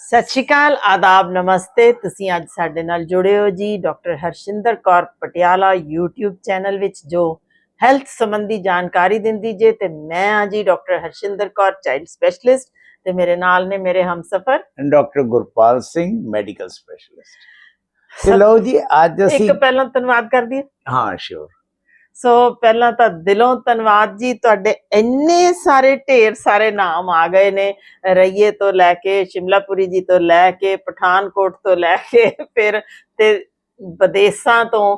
ਸਤਿ ਸ਼੍ਰੀ ਅਕਾਲ ਆਦਾਬ ਨਮਸਤੇ। ਤੁਸੀਂ ਅੱਜ ਸਾਡੇ ਨਾਲ ਜੁੜੇ ਹੋ ਜੀ doctor Harshinder Kaur Patiala YouTube channel ਵਿੱਚ ਜੋ ਹੈਲਥ ਸੰਬੰਧੀ ਜਾਣਕਾਰੀ ਦਿੰਦੀ ਜੇ। ਤੇ ਮੈਂ ਆ ਜੀ doctor Harshinder Kaur child specialist. ਤੇ ਮੇਰੇ ਨਾਲ ਨੇ ਮੇਰੇ ਹਮਸਫਰ। Doctor Gurpal Singh medical specialist. ਲਓ ਜੀ ਅੱਜ ਅਸੀਂ ਇੱਕ ਪਹਿਲਾਂ ਧੰਨਵਾਦ ਕਰਦੀ ਹਾਂ। ਹਾਂ ਸ਼ੋਰ ਸੋ ਪਹਿਲਾਂ ਤਾਂ ਦਿਲੋਂ ਧੰਨਵਾਦ ਜੀ, ਤੁਹਾਡੇ ਇੰਨੇ ਸਾਰੇ ਢੇਰ ਸਾਰੇ ਨਾਮ ਆ ਗਏ ਨੇ। ਰਈਏ ਤੋਂ ਲੈ ਕੇ, ਸ਼ਿਮਲਾਪੁਰੀ ਜੀ ਤੋਂ ਲੈ ਕੇ, ਪਠਾਨਕੋਟ ਤੋਂ ਲੈ ਕੇ, ਫਿਰ ਤੇ ਵਿਦੇਸ਼ਾਂ ਤੋਂ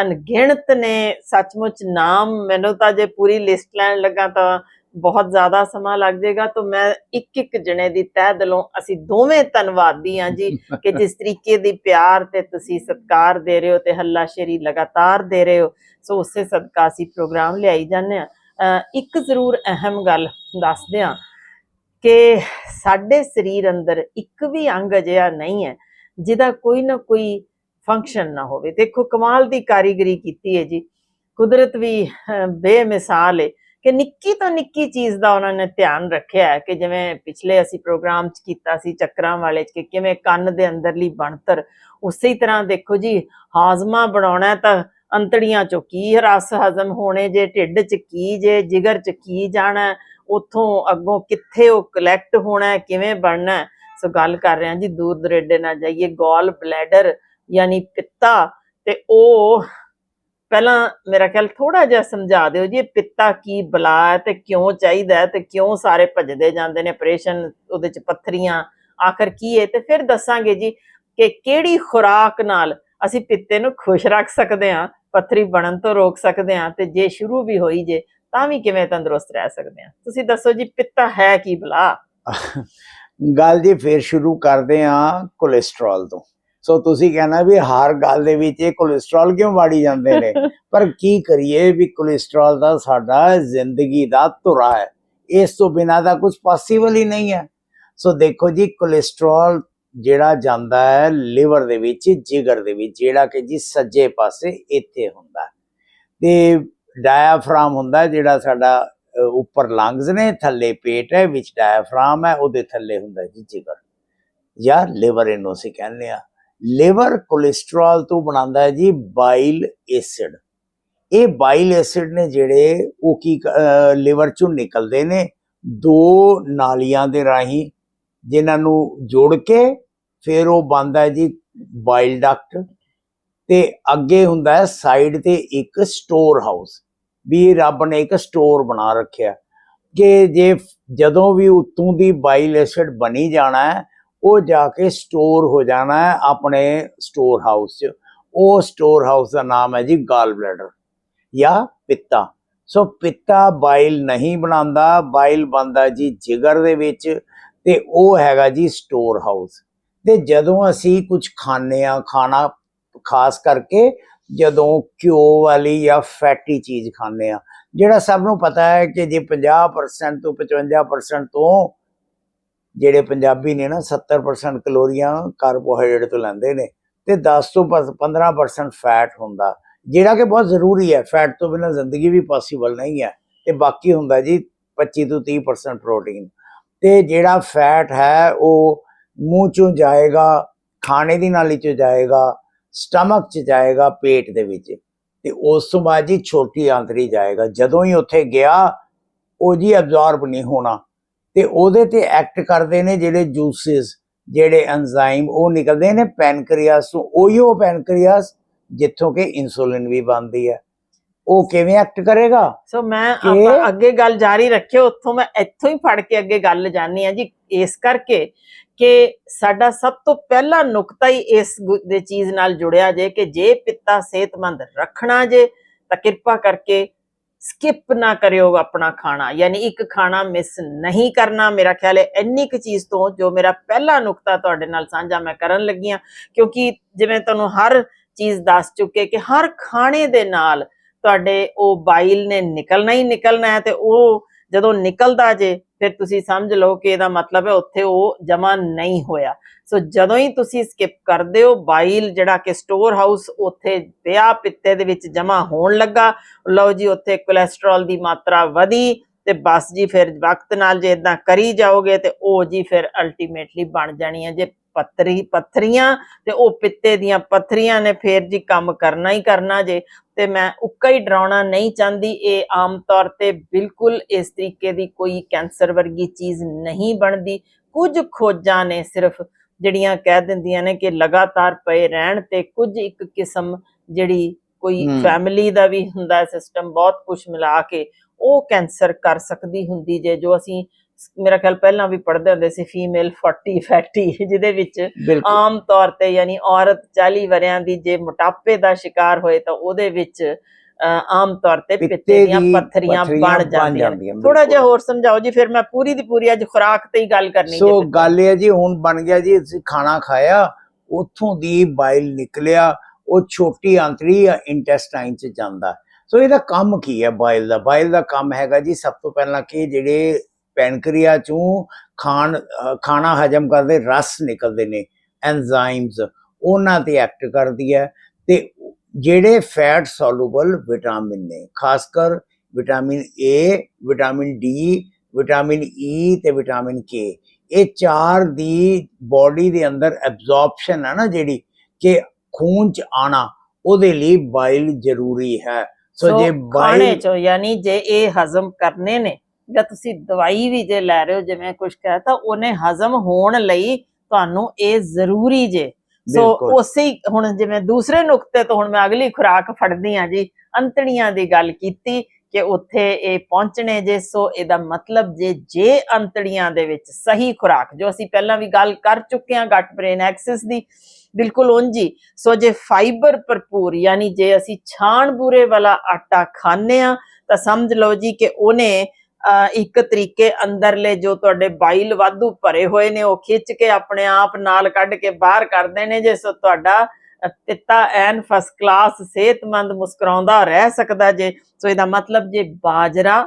ਅਣਗਿਣਤ ਨੇ, ਸੱਚਮੁੱਚ ਨਾਮ ਮੈਨੂੰ ਤਾਂ ਜੇ ਪੂਰੀ ਲਿਸਟ ਲੈਣ ਲੱਗਾ ਤਾਂ ਬਹੁਤ ਜ਼ਿਆਦਾ ਸਮਾਂ ਲੱਗ ਜਾਏਗਾ, ਤਾਂ ਮੈਂ ਇੱਕ ਇੱਕ ਜਣੇ ਦੀ ਤਹਿ ਦਿਲੋਂ ਅਸੀਂ ਦੋਵੇਂ ਧੰਨਵਾਦੀ ਹਾਂ ਜੀ ਕਿ ਜਿਸ ਤਰੀਕੇ ਦੀ ਪਿਆਰ ਤੇ ਤੁਸੀਂ ਸਤਿਕਾਰ ਦੇ ਰਹੇ ਹੋ ਤੇ ਹੱਲਾਸ਼ੇਰੀ ਲਗਾਤਾਰ ਦੇ ਰਹੇ ਹੋ, ਸੋ ਉਸੇ ਸਦਕਾ ਅਸੀਂ ਪ੍ਰੋਗਰਾਮ ਲਿਆਈ ਜਾਂਦੇ ਆ ਇੱਕ ਜ਼ਰੂਰ ਅਹਿਮ ਗੱਲ ਦੱਸਦੇ ਆ ਕਿ ਸਾਡੇ ਸਰੀਰ ਅੰਦਰ ਇੱਕ ਵੀ ਅੰਗ ਅਜਿਹਾ ਨਹੀਂ ਹੈ ਜਿਹਦਾ ਕੋਈ ਨਾ ਕੋਈ ਫੰਕਸ਼ਨ ਨਾ ਹੋਵੇ। ਦੇਖੋ ਕਮਾਲ ਦੀ ਕਾਰੀਗਰੀ ਕੀਤੀ ਹੈ ਜੀ। ਕੁਦਰਤ ਵੀ ਬੇਮਿਸਾਲ ਹੈ। ਕਿ ਨਿੱਕੀ ਤੋਂ ਨਿੱਕੀ ਚੀਜ਼ ਦਾ ਉਹਨਾਂ ਨੇ ਧਿਆਨ ਰੱਖਿਆ ਹੈ ਕਿ ਜਿਵੇਂ ਪਿਛਲੇ ਅਸੀਂ ਪ੍ਰੋਗਰਾਮ ਚ ਕੀਤਾ ਸੀ ਚੱਕਰਾਂ ਵਾਲੇ ਚ ਕਿ ਕਿਵੇਂ ਕੰਨ ਦੇ ਅੰਦਰਲੀ ਬਣਤਰ ਉਸੇ ਤਰ੍ਹਾਂ ਦੇਖੋ ਜੀ ਹਾਜ਼ਮਾ ਬਣਾਉਣਾ ਤਾਂ ਅੰਤੜੀਆਂ ਚੋਂ ਕੀ ਰਸ ਹਜ਼ਮ ਹੋਣੇ ਜੇ ਢਿੱਡ ਚ ਕੀ ਜੇ ਜਿਗਰ ਚ ਕੀ ਜਾਣਾ ਹੈ, ਉੱਥੋਂ ਅੱਗੋਂ ਕਿੱਥੇ ਉਹ ਕਲੈਕਟ ਹੋਣਾ ਕਿਵੇਂ ਬਣਨਾ ਸੋ ਗੱਲ ਕਰ ਰਹੇ ਹਾਂ ਜੀ ਦੂਰ ਦਰੇਡੇ ਨਾ ਜਾਈਏ ਗੋਲ ਬਲੈਡਰ ਯਾਨੀ ਪਿੱਤਾ ਤੇ ਉਹ ਪਹਿਲਾਂ ਮੇਰਾ ਖਿਆਲ ਥੋੜਾ ਜਿਹਾ ਸਮਝਾ ਦਿਓ ਜੀ ਪਿੱਤਾ ਕੀ ਬਲਾ ਹੈ ਤੇ ਕਿਉਂ ਚਾਹੀਦਾ ਤੇ ਕਿਉਂ ਸਾਰੇ ਭੱਜਦੇ ਜਾਂਦੇ ਨੇ ਆਪਰੇਸ਼ਨ ਉਹਦੇ ਚ ਪੱਥਰੀਆਂ, ਆਖਰ ਕੀ ਹੈ? ਤੇ ਫਿਰ ਦੱਸਾਂਗੇ ਜੀ ਕਿ ਕਿਹੜੀ ਖੁਰਾਕ ਨਾਲ ਅਸੀਂ ਪਿੱਤੇ ਨੂੰ ਖੁਸ਼ ਰੱਖ ਸਕਦੇ ਹਾਂ, ਪੱਥਰੀ ਬਣਨ ਤੋਂ ਰੋਕ ਸਕਦੇ ਹਾਂ ਤੇ ਜੇ ਸ਼ੁਰੂ ਵੀ ਹੋਈ ਜੇ ਤਾਂ ਵੀ ਕਿਵੇਂ ਤੰਦਰੁਸਤ ਰਹਿ ਸਕਦੇ ਹਾਂ? ਤੁਸੀਂ ਦੱਸੋ ਜੀ ਪਿੱਤਾ ਹੈ ਕੀ ਬਲਾ? ਗੱਲ ਜੀ ਫੇਰ ਸ਼ੁਰੂ ਕਰਦੇ ਹਾਂ ਕੋਲੇਸਟ੍ਰੋਲ ਤੋਂ। ਸੋ ਤੁਸੀਂ ਕਹਿਣਾ ਵੀ ਹਰ ਗੱਲ ਦੇ ਵਿੱਚ ਇਹ ਕੋਲੇਸਟ੍ਰੋਲ ਕਿਉਂ ਵਾੜੀ ਜਾਂਦੇ ਨੇ? ਪਰ ਕੀ ਕਰੀਏ ਵੀ ਕੋਲੇਸਟ੍ਰੋਲ ਦਾ ਸਾਡਾ ਜ਼ਿੰਦਗੀ ਦਾ ਧੁਰਾ ਹੈ। ਇਸ ਤੋਂ ਬਿਨਾ ਤਾਂ ਕੁਝ ਪੋਸੀਬਲ ਹੀ ਨਹੀਂ ਹੈ। ਸੋ ਦੇਖੋ ਜੀ ਕੋਲੇਸਟ੍ਰੋਲ ਜਿਹੜਾ ਜਾਂਦਾ ਹੈ ਲਿਵਰ ਦੇ ਵਿੱਚ ਜਿਗਰ ਦੇ ਵਿੱਚ ਜਿਹੜਾ ਕਿ ਜੀ ਸੱਜੇ ਪਾਸੇ ਇੱਥੇ ਹੁੰਦਾ। ਤੇ ਡਾਇਆਫ੍ਰਾਮ ਹੁੰਦਾ ਜਿਹੜਾ ਸਾਡਾ ਉੱਪਰ ਲੰਗਸ ਨੇ ਥੱਲੇ ਪੇਟ ਹੈ ਵਿੱਚ ਡਾਇਆਫ੍ਰਾਮ ਹੈ ਉਹਦੇ ਥੱਲੇ ਹੁੰਦਾ ਜੀ ਜਿਗਰ। ਜਾਂ ਲਿਵਰ ਇਹਨੂੰ ਅਸੀਂ ਕਹਿੰਦੇ ਆ ਲਿਵਰ ਕੋਲੇਸਟ੍ਰੋਲ ਤੋਂ ਬਣਾਉਂਦਾ ਹੈ ਜੀ ਬਾਈਲ ਐਸਿਡ। ਇਹ ਬਾਈਲ ਐਸਿਡ ਨੇ ਜਿਹੜੇ ਉਹ ਕੀ ਲਿਵਰ ਚੋਂ ਨਿਕਲਦੇ ਨੇ, ਦੋ ਨਾਲੀਆਂ ਦੇ ਰਾਹੀਂ, ਜਿਨ੍ਹਾਂ ਨੂੰ ਜੋੜ ਕੇ ਫਿਰ ਉਹ ਬਣਦਾ ਹੈ ਜੀ ਬਾਈਲ ਡਕਟ। ਤੇ ਅੱਗੇ ਹੁੰਦਾ ਹੈ ਸਾਈਡ ਤੇ ਇੱਕ ਸਟੋਰ ਹਾਊਸ, ਵੀ ਰੱਬ ਨੇ ਇੱਕ ਸਟੋਰ ਬਣਾ ਰੱਖਿਆ। ਕਿ ਜੇ ਜਦੋਂ ਵੀ ਉਤੋਂ ਦੀ ਬਾਈਲ ਐਸਿਡ ਬਣੀ ਜਾਣਾ ਹੈ ਉਹ ਜਾ ਕੇ ਸਟੋਰ ਹੋ ਜਾਣਾ ਹੈ ਆਪਣੇ ਸਟੋਰ ਹਾਊਸ 'ਚ। ਉਹ ਸਟੋਰ ਹਾਊਸ ਦਾ ਨਾਮ ਹੈ ਜੀ ਗਾਲ ਬਲੈਡਰ ਜਾਂ ਪਿੱਤਾ। ਸੋ ਪਿੱਤਾ ਬਾਈਲ ਨਹੀਂ ਬਣਾਉਂਦਾ ਬਾਈਲ ਬਣਦਾ ਜੀ ਜਿਗਰ ਦੇ ਵਿੱਚ ਤੇ ਉਹ ਹੈਗਾ ਜੀ ਸਟੋਰ ਹਾਊਸ ਤੇ ਜਦੋਂ ਅਸੀਂ ਕੁਝ ਖਾਂਦੇ ਆ ਖਾਣਾ ਖਾਸ ਕਰਕੇ ਜਦੋਂ ਘਿਓ ਵਾਲੀ ਜਾਂ ਫੈਟੀ ਚੀਜ਼ ਖਾਂਦੇ ਆ ਜਿਹੜਾ ਸਭ ਨੂੰ ਪਤਾ ਹੈ ਕਿ ਜੇ 50% ਤੋਂ 55% ਤੋਂ ਜਿਹੜੇ ਪੰਜਾਬੀ ਨੇ ਨਾ 70% ਕੈਲੋਰੀਆਂ ਕਾਰਬੋਹਾਈਡਰੇਟ ਤੋਂ ਲੈਂਦੇ ਨੇ ਤੇ 10 ਤੋਂ 15% ਫੈਟ ਹੁੰਦਾ, ਜਿਹੜਾ ਕਿ ਬਹੁਤ ਜ਼ਰੂਰੀ ਹੈ ਫੈਟ ਤੋਂ ਬਿਨਾਂ ਜ਼ਿੰਦਗੀ ਵੀ ਪੋਸੀਬਲ ਨਹੀਂ ਹੈ, ਤੇ ਬਾਕੀ ਹੁੰਦਾ ਜੀ 25 ਤੋਂ 30% ਪ੍ਰੋਟੀਨ ਤੇ ਜਿਹੜਾ ਫੈਟ ਹੈ ਉਹ ਮੂੰਹ ਚੋਂ ਜਾਏਗਾ, ਖਾਣੇ ਦੀ ਨਾਲੀ ਚੋਂ ਜਾਏਗਾ ਸਟਮਕ ਚ ਜਾਏਗਾ, ਪੇਟ ਦੇ ਵਿੱਚ, ਤੇ ਉਸ ਤੋਂ ਬਾਅਦ ਜੀ ਛੋਟੀ ਆਂਤਰੀ ਜਾਏਗਾ, ਜਦੋਂ ਹੀ ਉੱਥੇ ਗਿਆ, ਉਹ ਜੀ ਅਬਜ਼ੌਰਬ ਨਹੀਂ ਹੋਣਾ ਤੇ ਉਹਦੇ ਤੇ ਐਕਟ ਕਰਦੇ ਨੇ ਜਿਹੜੇ ਜੂਸਸ ਜਿਹੜੇ ਐਂਜ਼ਾਈਮ ਉਹ ਨਿਕਲਦੇ ਨੇ ਪੈਨਕ੍ਰੀਆਸ ਤੋਂ ਉਹੀ ਉਹ ਪੈਨਕ੍ਰੀਆਸ ਜਿੱਥੋਂ ਕਿ ਇਨਸੂਲਿਨ ਵੀ ਬਣਦੀ ਹੈ। ਉਹ ਕਿਵੇਂ ਐਕਟ ਕਰੇਗਾ? ਸੋ ਮੈਂ ਆਪਾਂ ਅੱਗੇ ਗੱਲ ਜਾਰੀ ਰੱਖਿਓ ਉੱਥੋਂ ਮੈਂ ਇੱਥੋਂ ਹੀ ਫੜ ਕੇ ਅੱਗੇ ਗੱਲ ਜਾਣੀ ਆ ਜੀ ਇਸ ਕਰਕੇ ਕਿ ਸਾਡਾ ਸਭ ਤੋਂ ਪਹਿਲਾ ਨੁਕਤਾ ਹੀ ਇਸ ਦੇ ਚੀਜ਼ ਨਾਲ ਜੁੜਿਆ ਜੇ ਕਿ ਜੇ ਪਿੱਤਾ ਸਿਹਤਮੰਦ ਰੱਖਣਾ ਜੇ ਤਾਂ ਕਿਰਪਾ ਕਰਕੇ ਸਕਿਪ ਨਾ ਕਰਿਓ ਆਪਣਾ ਖਾਣਾ। ਯਾਨੀ ਇੱਕ ਖਾਣਾ ਮਿਸ ਨਹੀਂ ਕਰਨਾ ਮੇਰਾ ਖਿਆਲ ਹੈ ਇੰਨੀ ਕੁ ਚੀਜ਼ ਤੋਂ ਜੋ ਮੇਰਾ ਪਹਿਲਾ ਨੁਕਤਾ ਤੁਹਾਡੇ ਨਾਲ ਸਾਂਝਾ ਮੈਂ ਕਰਨ ਲੱਗੀ ਹਾਂ। ਕਿਉਂਕਿ ਜਿਵੇਂ ਤੁਹਾਨੂੰ ਹਰ ਚੀਜ਼ ਦੱਸ ਚੁੱਕੇ ਕਿ ਹਰ ਖਾਣੇ ਦੇ ਨਾਲ ਤੁਹਾਡੇ ਉਹ ਬਾਈਲ ਨੇ ਨਿਕਲਣਾ ਹੀ ਨਿਕਲਣਾ ਹੈ ਤੇ ਉਹ ਜਦੋਂ ਨਿਕਲਦਾ ਜੇ ਫਿਰ ਤੁਸੀਂ ਸਮਝ ਲਓ ਕਿ ਇਹਦਾ ਮਤਲਬ ਹੈ ਉੱਥੇ ਉਹ ਜਮਾ ਨਹੀਂ ਹੋਇਆ। ਸੋ ਜਦੋਂ ਹੀ ਤੁਸੀਂ ਸਕਿਪ ਕਰਦੇ ਹੋ ਬਾਈਲ ਜਿਹੜਾ ਕਿ ਸਟੋਰ ਹਾਊਸ ਉੱਥੇ ਪਿਆ, ਪਿੱਤੇ ਦੇ ਵਿੱਚ ਜਮਾ ਹੋਣ ਲੱਗਾ, ਲਓ ਜੀ ਉੱਥੇ ਕੋਲੇਸਟ੍ਰੋਲ ਦੀ ਮਾਤਰਾ ਵਧੀ ਤੇ ਬਸ ਜੀ ਫਿਰ ਵਕਤ ਨਾਲ ਜੇ ਇਦਾਂ ਕਰੀ ਜਾਓਗੇ ਤੇ ਉਹ ਜੀ ਫਿਰ ਅਲਟੀਮੇਟਲੀ ਬਣ ਜਾਣੀ ਹੈ। ਜੇ ਪੱਥਰੀ ਪੱਥਰੀਆਂ ਤੇ ਉਹ ਪਿੱਤੇ ਦੀਆਂ ਪੱਥਰੀਆਂ ਨੇ ਫਿਰ ਜੀ ਕੰਮ ਕਰਨਾ ਹੀ ਕਰਨਾ ਜੇ। ਤੇ ਮੈਂ ਉੱਕਾ ਹੀ ਡਰਾਉਣਾ ਨਹੀਂ ਚਾਹੁੰਦੀ। ਇਹ ਆਮ ਤੌਰ ਤੇ ਬਿਲਕੁਲ ਇਸ ਤਰੀਕੇ ਦੀ ਕੋਈ ਕੈਂਸਰ ਵਰਗੀ ਚੀਜ਼ ਨਹੀਂ ਬਣਦੀ। ਕੁਝ ਖੋਜਾਂ ਨੇ ਸਿਰਫ ਜਿਹੜੀਆਂ ਕਹਿ ਦਿੰਦੀਆਂ ਨੇ ਕਿ ਲਗਾਤਾਰ ਪਏ ਰਹਿਣ ਤੇ ਕੁਝ ਇੱਕ ਕਿਸਮ ਜਿਹੜੀ ਕੋਈ। ਫੈਮਿਲੀ ਦਾ ਵੀ ਹੁੰਦਾ ਸਿਸਟਮ ਬਹੁਤ ਕੁਝ ਮਿਲਾ ਕੇ ਉਹ ਕੈਂਸਰ ਕਰ ਸਕਦੀ ਹੁੰਦੀ ਜੇ। ਜੋ ਅਸੀਂ ਮੇਰਾ ਖਿਆਲ ਪਹਿਲਾਂ ਵੀ ਪੜ੍ਹਦੇ ਹੁੰਦੇ ਸੀ ਫੀਮੇਲ 40 ਫੈਟੀ ਜਿਹਦੇ ਵਿੱਚ ਆਮ ਤੌਰ ਤੇ ਯਾਨੀ ਔਰਤ 40 ਵਰਿਆਂ ਦੀ ਜੇ ਮੋਟਾਪੇ ਦਾ ਸ਼ਿਕਾਰ ਹੋਏ ਤਾਂ ਉਹਦੇ ਵਿੱਚ ਆਮ ਤੌਰ ਤੇ ਪਿੱਤੇ ਦੀਆਂ ਪੱਥਰੀਆਂ ਬਣ ਜਾਂਦੀਆਂ। ਥੋੜਾ ਜਿਹਾ ਹੋਰ ਸਮਝਾਓ ਜੀ ਫਿਰ ਮੈਂ ਪੂਰੀ ਦੀ ਪੂਰੀ ਅੱਜ ਖੁਰਾਕ ਤੇ ਹੀ ਗੱਲ ਕਰਨੀ ਸੋ ਗੱਲ ਇਹ ਹੈ ਜੀ ਹੁਣ ਬਣ ਗਿਆ ਜੀ ਅਸੀਂ ਖਾਣਾ ਖਾਇਆ ਉੱਥੋਂ ਦੀ ਬਾਈਲ ਨਿਕਲਿਆ ਉਹ ਛੋਟੀ ਆਂਤੜੀ ਜਾਂ ਇੰਟੈਸਟਾਈਨ ਚ ਜਾਂਦਾ। ਸੋ ਇਹਦਾ ਕੰਮ ਕੀ ਹੈ ਬਾਈਲ ਦਾ? ਬਾਈਲ ਦਾ ਕੰਮ ਹੈਗਾ ਜੀ ਸਭ ਤੋਂ ਪਹਿਲਾਂ ਕਿ ਜਿਹੜੇ ਪੈਨਕ੍ਰੀਆ ਚੋਂ ਖਾਣ ਖਾਣਾ ਹਜਮ ਕਰਦੇ ਰਸ ਨਿਕਲਦੇ ਨੇ ਐਂਜ਼ਾਈਮਸ ਉਹਨਾਂ ਤੇ ਐਕਟ ਕਰਦੀ ਹੈ ਤੇ ਜਿਹੜੇ ਫੈਟ ਸੋਲੂਬਲ ਵਿਟਾਮਿਨ ਨੇ ਖਾਸ ਕਰ vitamin A vitamin D vitamin E ਤੇ ਵਿਟਾਮਿਨ ਕੇ ਇਹ ਚਾਰ ਦੀ ਬਾਡੀ ਦੇ ਅੰਦਰ ਐਬਜ਼ੌਰਪਸ਼ਨ ਹੈ ਨਾ ਜਿਹੜੀ ਕਿ ਖੂਨ ਚ ਆਣਾ ਉਹਦੇ ਲਈ ਬਾਈਲ ਜ਼ਰੂਰੀ ਹੈ। ਸੋ ਜੇ ਬਾਈਲ ਚੋਂ ਯਾਨੀ ਜੇ ਇਹ ਹਜ਼ਮ ਕਰਨੇ ਨੇ ਜਾਂ ਤੁਸੀਂ ਦਵਾਈ ਵੀ ਜੇ ਲੈ ਰਹੇ ਹੋ ਜਿਵੇਂ ਕੁਝ ਕਹਤਾ ਉਹਨੇ ਹਜ਼ਮ ਹੋਣ ਲਈ ਤੁਹਾਨੂੰ ਇਹ ਜ਼ਰੂਰੀ ਜੇ ਸੋ। ਉਸੇ ਹੁਣ ਜਿਵੇਂ ਦੂਸਰੇ ਨੁਕਤੇ ਤੋਂ ਹੁਣ ਮੈਂ ਅਗਲੀ ਖੁਰਾਕ ਫੜਦੀ ਆ ਜੀ ਅੰਤੜੀਆਂ ਦੀ ਗੱਲ ਕੀਤੀ ਕਿ ਉੱਥੇ ਇਹ ਪਹੁੰਚਣੇ ਜੇ ਸੋ ਇਹਦਾ ਮਤਲਬ ਜੇ ਜੇ ਅੰਤੜੀਆਂ ਦੇ ਵਿੱਚ ਸਹੀ ਖੁਰਾਕ ਜੋ ਅਸੀਂ ਪਹਿਲਾਂ ਵੀ ਗੱਲ ਕਰ ਚੁੱਕੇ ਹਾਂ ਗੱਟ ਬ੍ਰੇਨ ਐਕਸਿਸ ਦੀ ਬਿਲਕੁਲ ਉਂਝੀ ਸੋ ਜੇ ਫਾਈਬਰ ਭਰਪੂਰ ਯਾਨੀ ਜੇ ਅਸੀਂ ਛਾਣ ਬੂਰੇ ਵਾਲਾ ਆਟਾ ਖਾਂਦੇ ਆ ਤਾਂ ਸਮਝ ਲਓ ਜੀ ਕਿ ਉਹਨੇ ਇੱਕ ਤਰੀਕੇ ਅੰਦਰਲੇ ਜੋ ਤੁਹਾਡੇ ਬਾਈਲ ਵਾਧੂ ਭਰੇ ਹੋਏ ਨੇ ਉਹ ਖਿੱਚ ਕੇ ਆਪਣੇ ਆਪ ਨਾਲ ਕੱਢ ਕੇ ਬਾਹਰ ਕਰਦੇ ਨੇ ਜੇ ਸੋ ਤੁਹਾਡਾ ਅਹ, ਐਨ ਫਸਟ ਕਲਾਸ ਸਿਹਤਮੰਦ ਮੁਸਕਰਾਉਂਦਾ ਰਹਿ ਸਕਦਾ ਜੇ। ਸੋ ਇਹਦਾ ਮਤਲਬ ਜੇ ਬਾਜਰਾ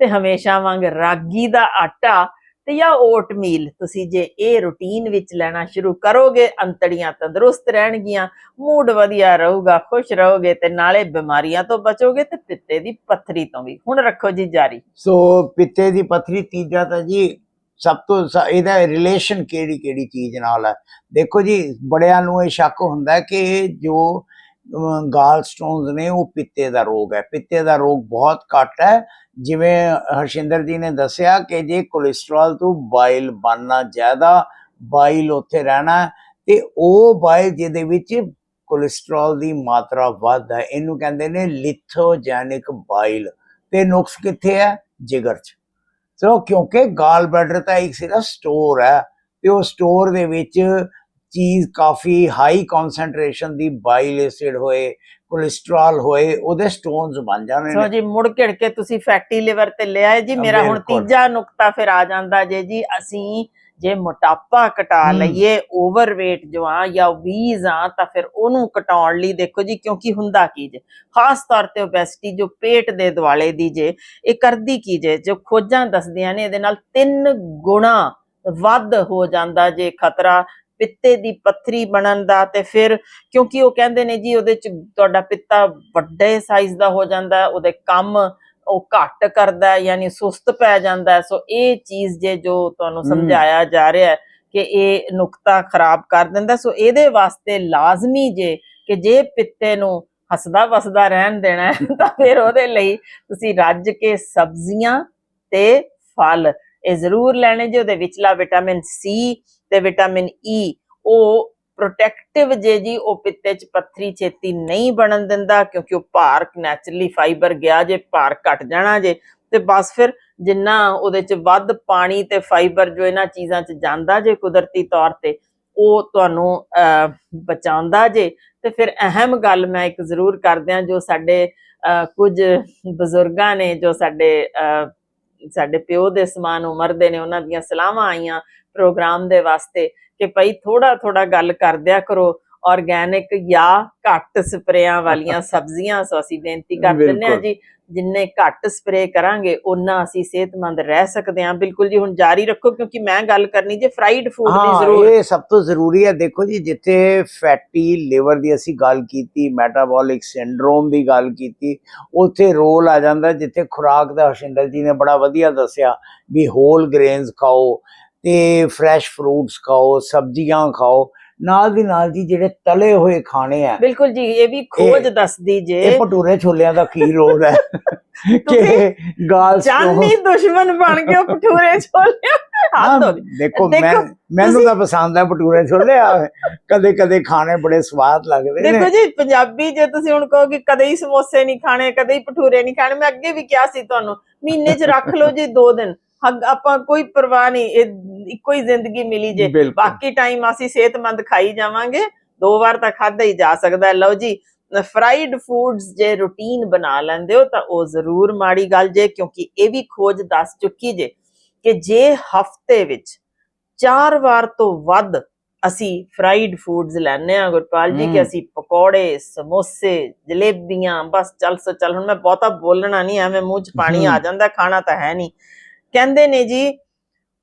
ਤੇ ਹਮੇਸ਼ਾ ਵਾਂਗ ਰਾਗੀ ਦਾ ਆਟਾ ਤੇ ਜਾਂ ਓਟ ਤੁਸੀਂ ਜੇ ਇਹ ਰੁਟੀਨ ਵਿੱਚ ਲੈਣਾ ਸ਼ੁਰੂ ਕਰੋਗੇ, ਅੰਤੜੀਆਂ ਤੰਦਰੁਸਤ ਰਹਿਣਗੀਆਂ ਮੂਡ ਵਧੀਆ ਰਹੂਗਾ, ਖੁਸ਼ ਰਹੋਗੇ ਤੇ ਨਾਲੇ ਬਿਮਾਰੀਆਂ ਤੋਂ ਬਚੋਗੇ ਤੇ ਪਿੱਤੇ ਦੀ ਪੱਥਰੀ ਤੋਂ ਵੀ। ਹੁਣ ਰੱਖੋ ਜੀ ਜਾਰੀ। ਸੋ ਪਿੱਤੇ ਦੀ ਪੱਥਰੀ ਤੀਜਾ ਤਾਂ ਜੀ ਸਭ ਤੋਂ ਇਹਦਾ ਰਿਲੇਸ਼ਨ ਕਿਹੜੀ ਕਿਹੜੀ ਚੀਜ਼ ਨਾਲ ਹੈ? ਦੇਖੋ ਜੀ, ਬੜਿਆਂ ਨੂੰ ਇਹ ਸ਼ੱਕ ਹੁੰਦਾ ਕਿ ਜੋ ਗਾਲ ਸਟੋਨਸ ਨੇ ਉਹ ਪਿੱਤੇ ਦਾ ਰੋਗ ਹੈ। ਪਿੱਤੇ ਦਾ ਰੋਗ ਬਹੁਤ ਘੱਟ ਹੈ। ਜਿਵੇਂ ਹਰਸ਼ਿੰਦਰ ਜੀ ਨੇ ਦੱਸਿਆ ਕਿ ਜੇ ਕੋਲੇਸਟ੍ਰੋਲ ਤੋਂ ਬਾਈਲ ਬਣਨਾ ਜ਼ਿਆਦਾ ਬਾਈਲ ਉੱਥੇ ਰਹਿਣਾ ਤੇ ਉਹ ਬਾਈਲ ਜਿਹਦੇ ਵਿੱਚ ਕੋਲੇਸਟ੍ਰੋਲ ਦੀ ਮਾਤਰਾ ਵੱਧ ਹੈ। ਇਹਨੂੰ ਕਹਿੰਦੇ ਨੇ ਲਿਥੋਜੈਨਿਕ ਬਾਈਲ ਤੇ ਨੁਕਸ ਕਿੱਥੇ ਹੈ? ਜਿਗਰ 'ਚ। ਸੋ ਕਿਉਂਕਿ ਗਾਲ ਬਲੈਡਰ ਤਾਂ ਇੱਕ ਸਿਰਫ ਸਟੋਰ ਹੈ ਤੇ ਉਹ ਸਟੋਰ ਦੇ ਵਿੱਚ ਚੀਜ਼ ਕਾਫੀ ਹਾਈ ਕਨਸੈਂਟਰੇਸ਼ਨ ਦੀ ਬਾਈਲ ਐਸਿਡ ਹੋਏ ਕੋਲੇਸਟ੍ਰੋਲ ਹੋਏ ਉਹਦੇ ਸਟੋਨਸ ਬਣ ਜਾਂਦੇ ਸੋ ਨੇ। ਜੀ ਮੁੜ ਘਿੜ ਕੇ ਤੁਸੀਂ ਫੈਟੀ ਲਿਵਰ ਤੇ ਲਿਆਏ ਜੀ। ਮੇਰਾ ਹੁਣ। ਤੀਜਾ ਨੁਕਤਾ ਫਿਰ ਆ ਜਾਂਦਾ ਜੇ ਜੀ ਅਸੀਂ ਜੇ ਮੋਟਾਪਾ ਘਟਾ। ਲਈਏ ਓਵਰਵੇਟ ਜੋ ਆ ਜਾਂ obese ਆ ਤਾਂ ਫਿਰ ਉਹਨੂੰ ਘਟਾਉਣ ਲਈ ਦੇਖੋ ਜੀ ਕਿਉਂਕਿ ਹੁੰਦਾ ਕੀ ਜੇ? ਖਾਸ ਤੌਰ ਤੇ ਓਬੈਸਿਟੀ ਜੋ ਪੇਟ ਦੇ ਦੁਆਲੇ ਦੀ ਜੇ ਇਹ ਕਰਦੀ ਕੀ ਜੇ? ਜੋ ਖੋਜਾਂ ਦੱਸਦੀਆਂ ਨੇ ਇਹਦੇ ਨਾਲ ਤਿੰਨ ਗੁਣਾ ਵੱਧ ਹੋ ਜਾਂਦਾ ਜੇ ਖਤਰਾ। ਪਿੱਤੇ ਦੀ ਪੱਥਰੀ ਬਣਨ ਦਾ ਤੇ ਫਿਰ ਕਿਉਂਕਿ ਉਹ ਕਹਿੰਦੇ ਨੇ ਜੀ ਉਹਦੇ ਚ ਤੁਹਾਡਾ ਪਿੱਤਾ ਵੱਡੇ ਸਾਈਜ਼ ਦਾ ਹੋ ਜਾਂਦਾ ਉਹਦੇ ਕੰਮ ਉਹ ਘੱਟ ਕਰਦਾ ਯਾਨੀ ਸੁਸਤ ਪੈ ਜਾਂਦਾ। ਸੋ ਇਹ ਚੀਜ਼ ਜੇ ਜੋ ਤੁਹਾਨੂੰ। ਸਮਝਾਇਆ ਜਾ ਰਿਹਾ ਹੈ ਕਿ ਇਹ ਨੁਕਤਾ ਖਰਾਬ ਕਰ ਦਿੰਦਾ ਸੋ ਇਹਦੇ ਵਾਸਤੇ ਲਾਜ਼ਮੀ ਜੇ ਕਿ ਜੇ ਪਿੱਤੇ ਨੂੰ ਹੱਸਦਾ ਵਸਦਾ ਰਹਿਣ ਦੇਣਾ ਤਾਂ ਫਿਰ ਉਹਦੇ ਲਈ ਤੁਸੀਂ ਰੱਜ ਕੇ ਸਬਜ਼ੀਆਂ ਤੇ ਫਲ ਇਹ ਜ਼ਰੂਰ ਲੈਣੇ ਜੇ ਉਹਦੇ ਵਿਚਲਾ ਵਿਟਾਮਿਨ ਸੀ ਤੇ ਵਿਟਾਮਿਨ ਈ ਉਹ ਪ੍ਰੋਟੈਕਟਿਵ ਜੇ ਜੀ ਉਹ ਪਿੱਤੇ 'ਚ ਪੱਥਰੀ ਛੇਤੀ ਨਹੀਂ ਬਣਨ ਦਿੰਦਾ ਕਿਉਂਕਿ ਉਹ ਭਾਰ ਨੈਚੁਰਲੀ ਫਾਈਬਰ ਗਿਆ ਜੇ ਭਾਰ ਘਟ ਜਾਣਾ ਜੇ। ਤੇ ਬਸ ਫਿਰ ਜਿੰਨਾ ਉਹਦੇ 'ਚ ਵੱਧ ਪਾਣੀ ਤੇ ਫਾਈਬਰ ਜੋ ਇਹਨਾਂ ਚੀਜ਼ਾਂ 'ਚ ਜਾਂਦਾ ਜੇ ਕੁਦਰਤੀ ਤੌਰ ਤੇ ਉਹ ਤੁਹਾਨੂੰ ਅਹ, ਬਚਾਉਂਦਾ ਜੇ। ਤੇ ਫਿਰ ਅਹਿਮ ਗੱਲ ਮੈਂ ਇੱਕ ਜ਼ਰੂਰ ਕਰਦਿਆਂ ਜੋ ਸਾਡੇ ਅਹ, ਕੁਝ ਬਜ਼ੁਰਗਾਂ ਨੇ ਜੋ ਸਾਡੇ ਅਹ, ਸਾਡੇ ਪਿਓ ਦੇ ਸਮਾਨ ਉਮਰ ਦੇ ਨੇ ਉਹਨਾਂ ਦੀਆਂ ਸਲਾਹਾਂ ਆਈਆਂ ਪ੍ਰੋਗਰਾਮ ਦੇ ਵਾਸਤੇ ਕਿ ਭਾਈ ਥੋੜਾ ਥੋੜਾ ਗੱਲ ਕਰਦਿਆ ਕਰੋ ਆਰਗੈਨਿਕ ਜਾਂ ਘੱਟ ਸਪਰੇਆਂ ਵਾਲੀਆਂ ਸਬਜ਼ੀਆਂ ਸੋ ਅਸੀਂ ਬੇਨਤੀ ਕਰ ਦਿੰਦੇ ਆ। ਜੀ ਜਿੰਨੇ ਘੱਟ ਸਪਰੇ ਕਰਾਂਗੇ ਉਹਨਾਂ ਅਸੀਂ ਸਿਹਤਮੰਦ ਰਹਿ ਸਕਦੇ ਹਾਂ। ਬਿਲਕੁਲ ਜੀ ਹੁਣ ਜਾਰੀ ਰੱਖੋ ਕਿਉਂਕਿ ਮੈਂ ਗੱਲ ਕਰਨੀ ਜੇ ਫਰਾਈਡ ਫੂਡ ਦੀ ਜ਼ਰੂਰ। ਇਹ ਸਭ ਤੋਂ ਜ਼ਰੂਰੀ ਹੈ ਦੇਖੋ ਜੀ ਜਿੱਥੇ ਫੈਟੀ ਲਿਵਰ ਦੀ ਅਸੀਂ ਗੱਲ ਕੀਤੀ ਮੈਟਾਬੋਲਿਕ ਸਿੰਡਰੋਮ ਦੀ ਗੱਲ ਕੀਤੀ ਉੱਥੇ ਰੋਲ ਆ ਜਾਂਦਾ ਜਿੱਥੇ ਖੁਰਾਕ ਦਾ ਹਰਸ਼ਿੰਦਰ ਜੀ ਨੇ ਬੜਾ ਵਧੀਆ ਦੱਸਿਆ ਵੀ ਹੋਲ ਗ੍ਰੇਨਸ ਖਾਓ ਤੇ ਫਰੈਸ਼ ਫਰੂਟਸ ਖਾਓ ਸਬਜ਼ੀਆਂ ਖਾਓ। ਨਾਲ ਦੀ ਨਾਲ ਜੀ ਜਿਹੜੇ ਤਲੇ ਹੋਏ ਖਾਣੇ ਆ ਬਿਲਕੁਲ ਜੀ ਇਹ ਵੀ ਖੋਜ ਦੱਸਦੀ ਜੇ। ਇਹ ਭਟੂਰੇ ਛੋਲਿਆਂ ਦਾ ਕੀ ਰੋਲ ਹੈ? ਕਿ ਗਾਲ ਜਾਨੀ ਦੁਸ਼ਮਣ ਬਣ ਹੋ ਭਟੂਰੇ ਛੋਲੇ। ਹੱਥ। ਦੇਖੋ ਮੈਂ ਦੇਖੋ, ਮੈਨੂੰ ਤਾਂ ਪਸੰਦ ਹੈ ਭਟੂਰੇ ਛੋਲੇ ਕਦੇ ਕਦੇ ਖਾਣੇ ਬੜੇ ਸਵਾਦ ਲੱਗਦੇ ਦੇਖੋ ਨੇ ਜੀ ਪੰਜਾਬੀ ਜੇ ਤੁਸੀਂ ਹੁਣ ਕਹੋ ਕਿ ਕਦੇ ਹੀ ਸਮੋਸੇ ਨਹੀਂ ਖਾਣੇ ਕਦੇ ਹੀ ਭਟੂਰੇ ਨਹੀਂ ਖਾਣੇ ਮੈਂ ਅੱਗੇ ਵੀ ਕਿਹਾ ਸੀ ਤੁਹਾਨੂੰ ਮਹੀਨੇ 'ਚ ਰੱਖ ਲਓ ਜੀ ਦੋ ਦਿਨ। ਹੱਗ- ਆਪਾਂ ਕੋਈ ਪਰਵਾਹ ਨਹੀਂ ਇਹ ਇੱਕੋ ਹੀ ਜ਼ਿੰਦਗੀ ਮਿਲੀ ਜੇ ਬਾਕੀ ਟਾਈਮ ਅਸੀਂ ਸਿਹਤਮੰਦ ਖਾਈ ਜਾਵਾਂਗੇ ਦੋ ਵਾਰ ਤਾਂ ਖਾਦਾ ਹੀ ਜਾ ਸਕਦਾ। ਲਓ ਜੀ ਫਰਾਈਡ ਫੂਡਸ ਜੇ ਰੂਟੀਨ ਬਣਾ ਲੈਂਦੇ ਹੋ ਤਾਂ ਉਹ ਜ਼ਰੂਰ ਮਾੜੀ ਗੱਲ ਜੇ ਕਿਉਂਕਿ ਇਹ ਵੀ ਖੋਜ ਦੱਸ ਚੁੱਕੀ ਜੇ ਕਿ ਜੇ ਹਫ਼ਤੇ ਵਿੱਚ ਚਾਰ ਵਾਰ ਤੋਂ ਵੱਧ ਅਸੀਂ ਫਰਾਈਡ ਫੂਡਸ ਲੈਣੇ ਆ ਗੁਰਪਾਲ ਜੀ ਕਿ। ਅਸੀਂ ਪਕੌੜੇ ਸਮੋਸੇ ਜਲੇਬੀਆਂ ਬਸ ਚੱਲ ਸੋ ਚੱਲ ਹੁਣ ਮੈਂ ਬਹੁਤਾ ਬੋਲਣਾ ਨਹੀਂ ਐਵੇਂ ਮੂੰਹ 'ਚ ਪਾਣੀ ਆ। ਜਾਂਦਾ ਖਾਣਾ ਤਾਂ ਹੈ ਨਹੀਂ ਕਹਿੰਦੇ ਨੇ ਜੀ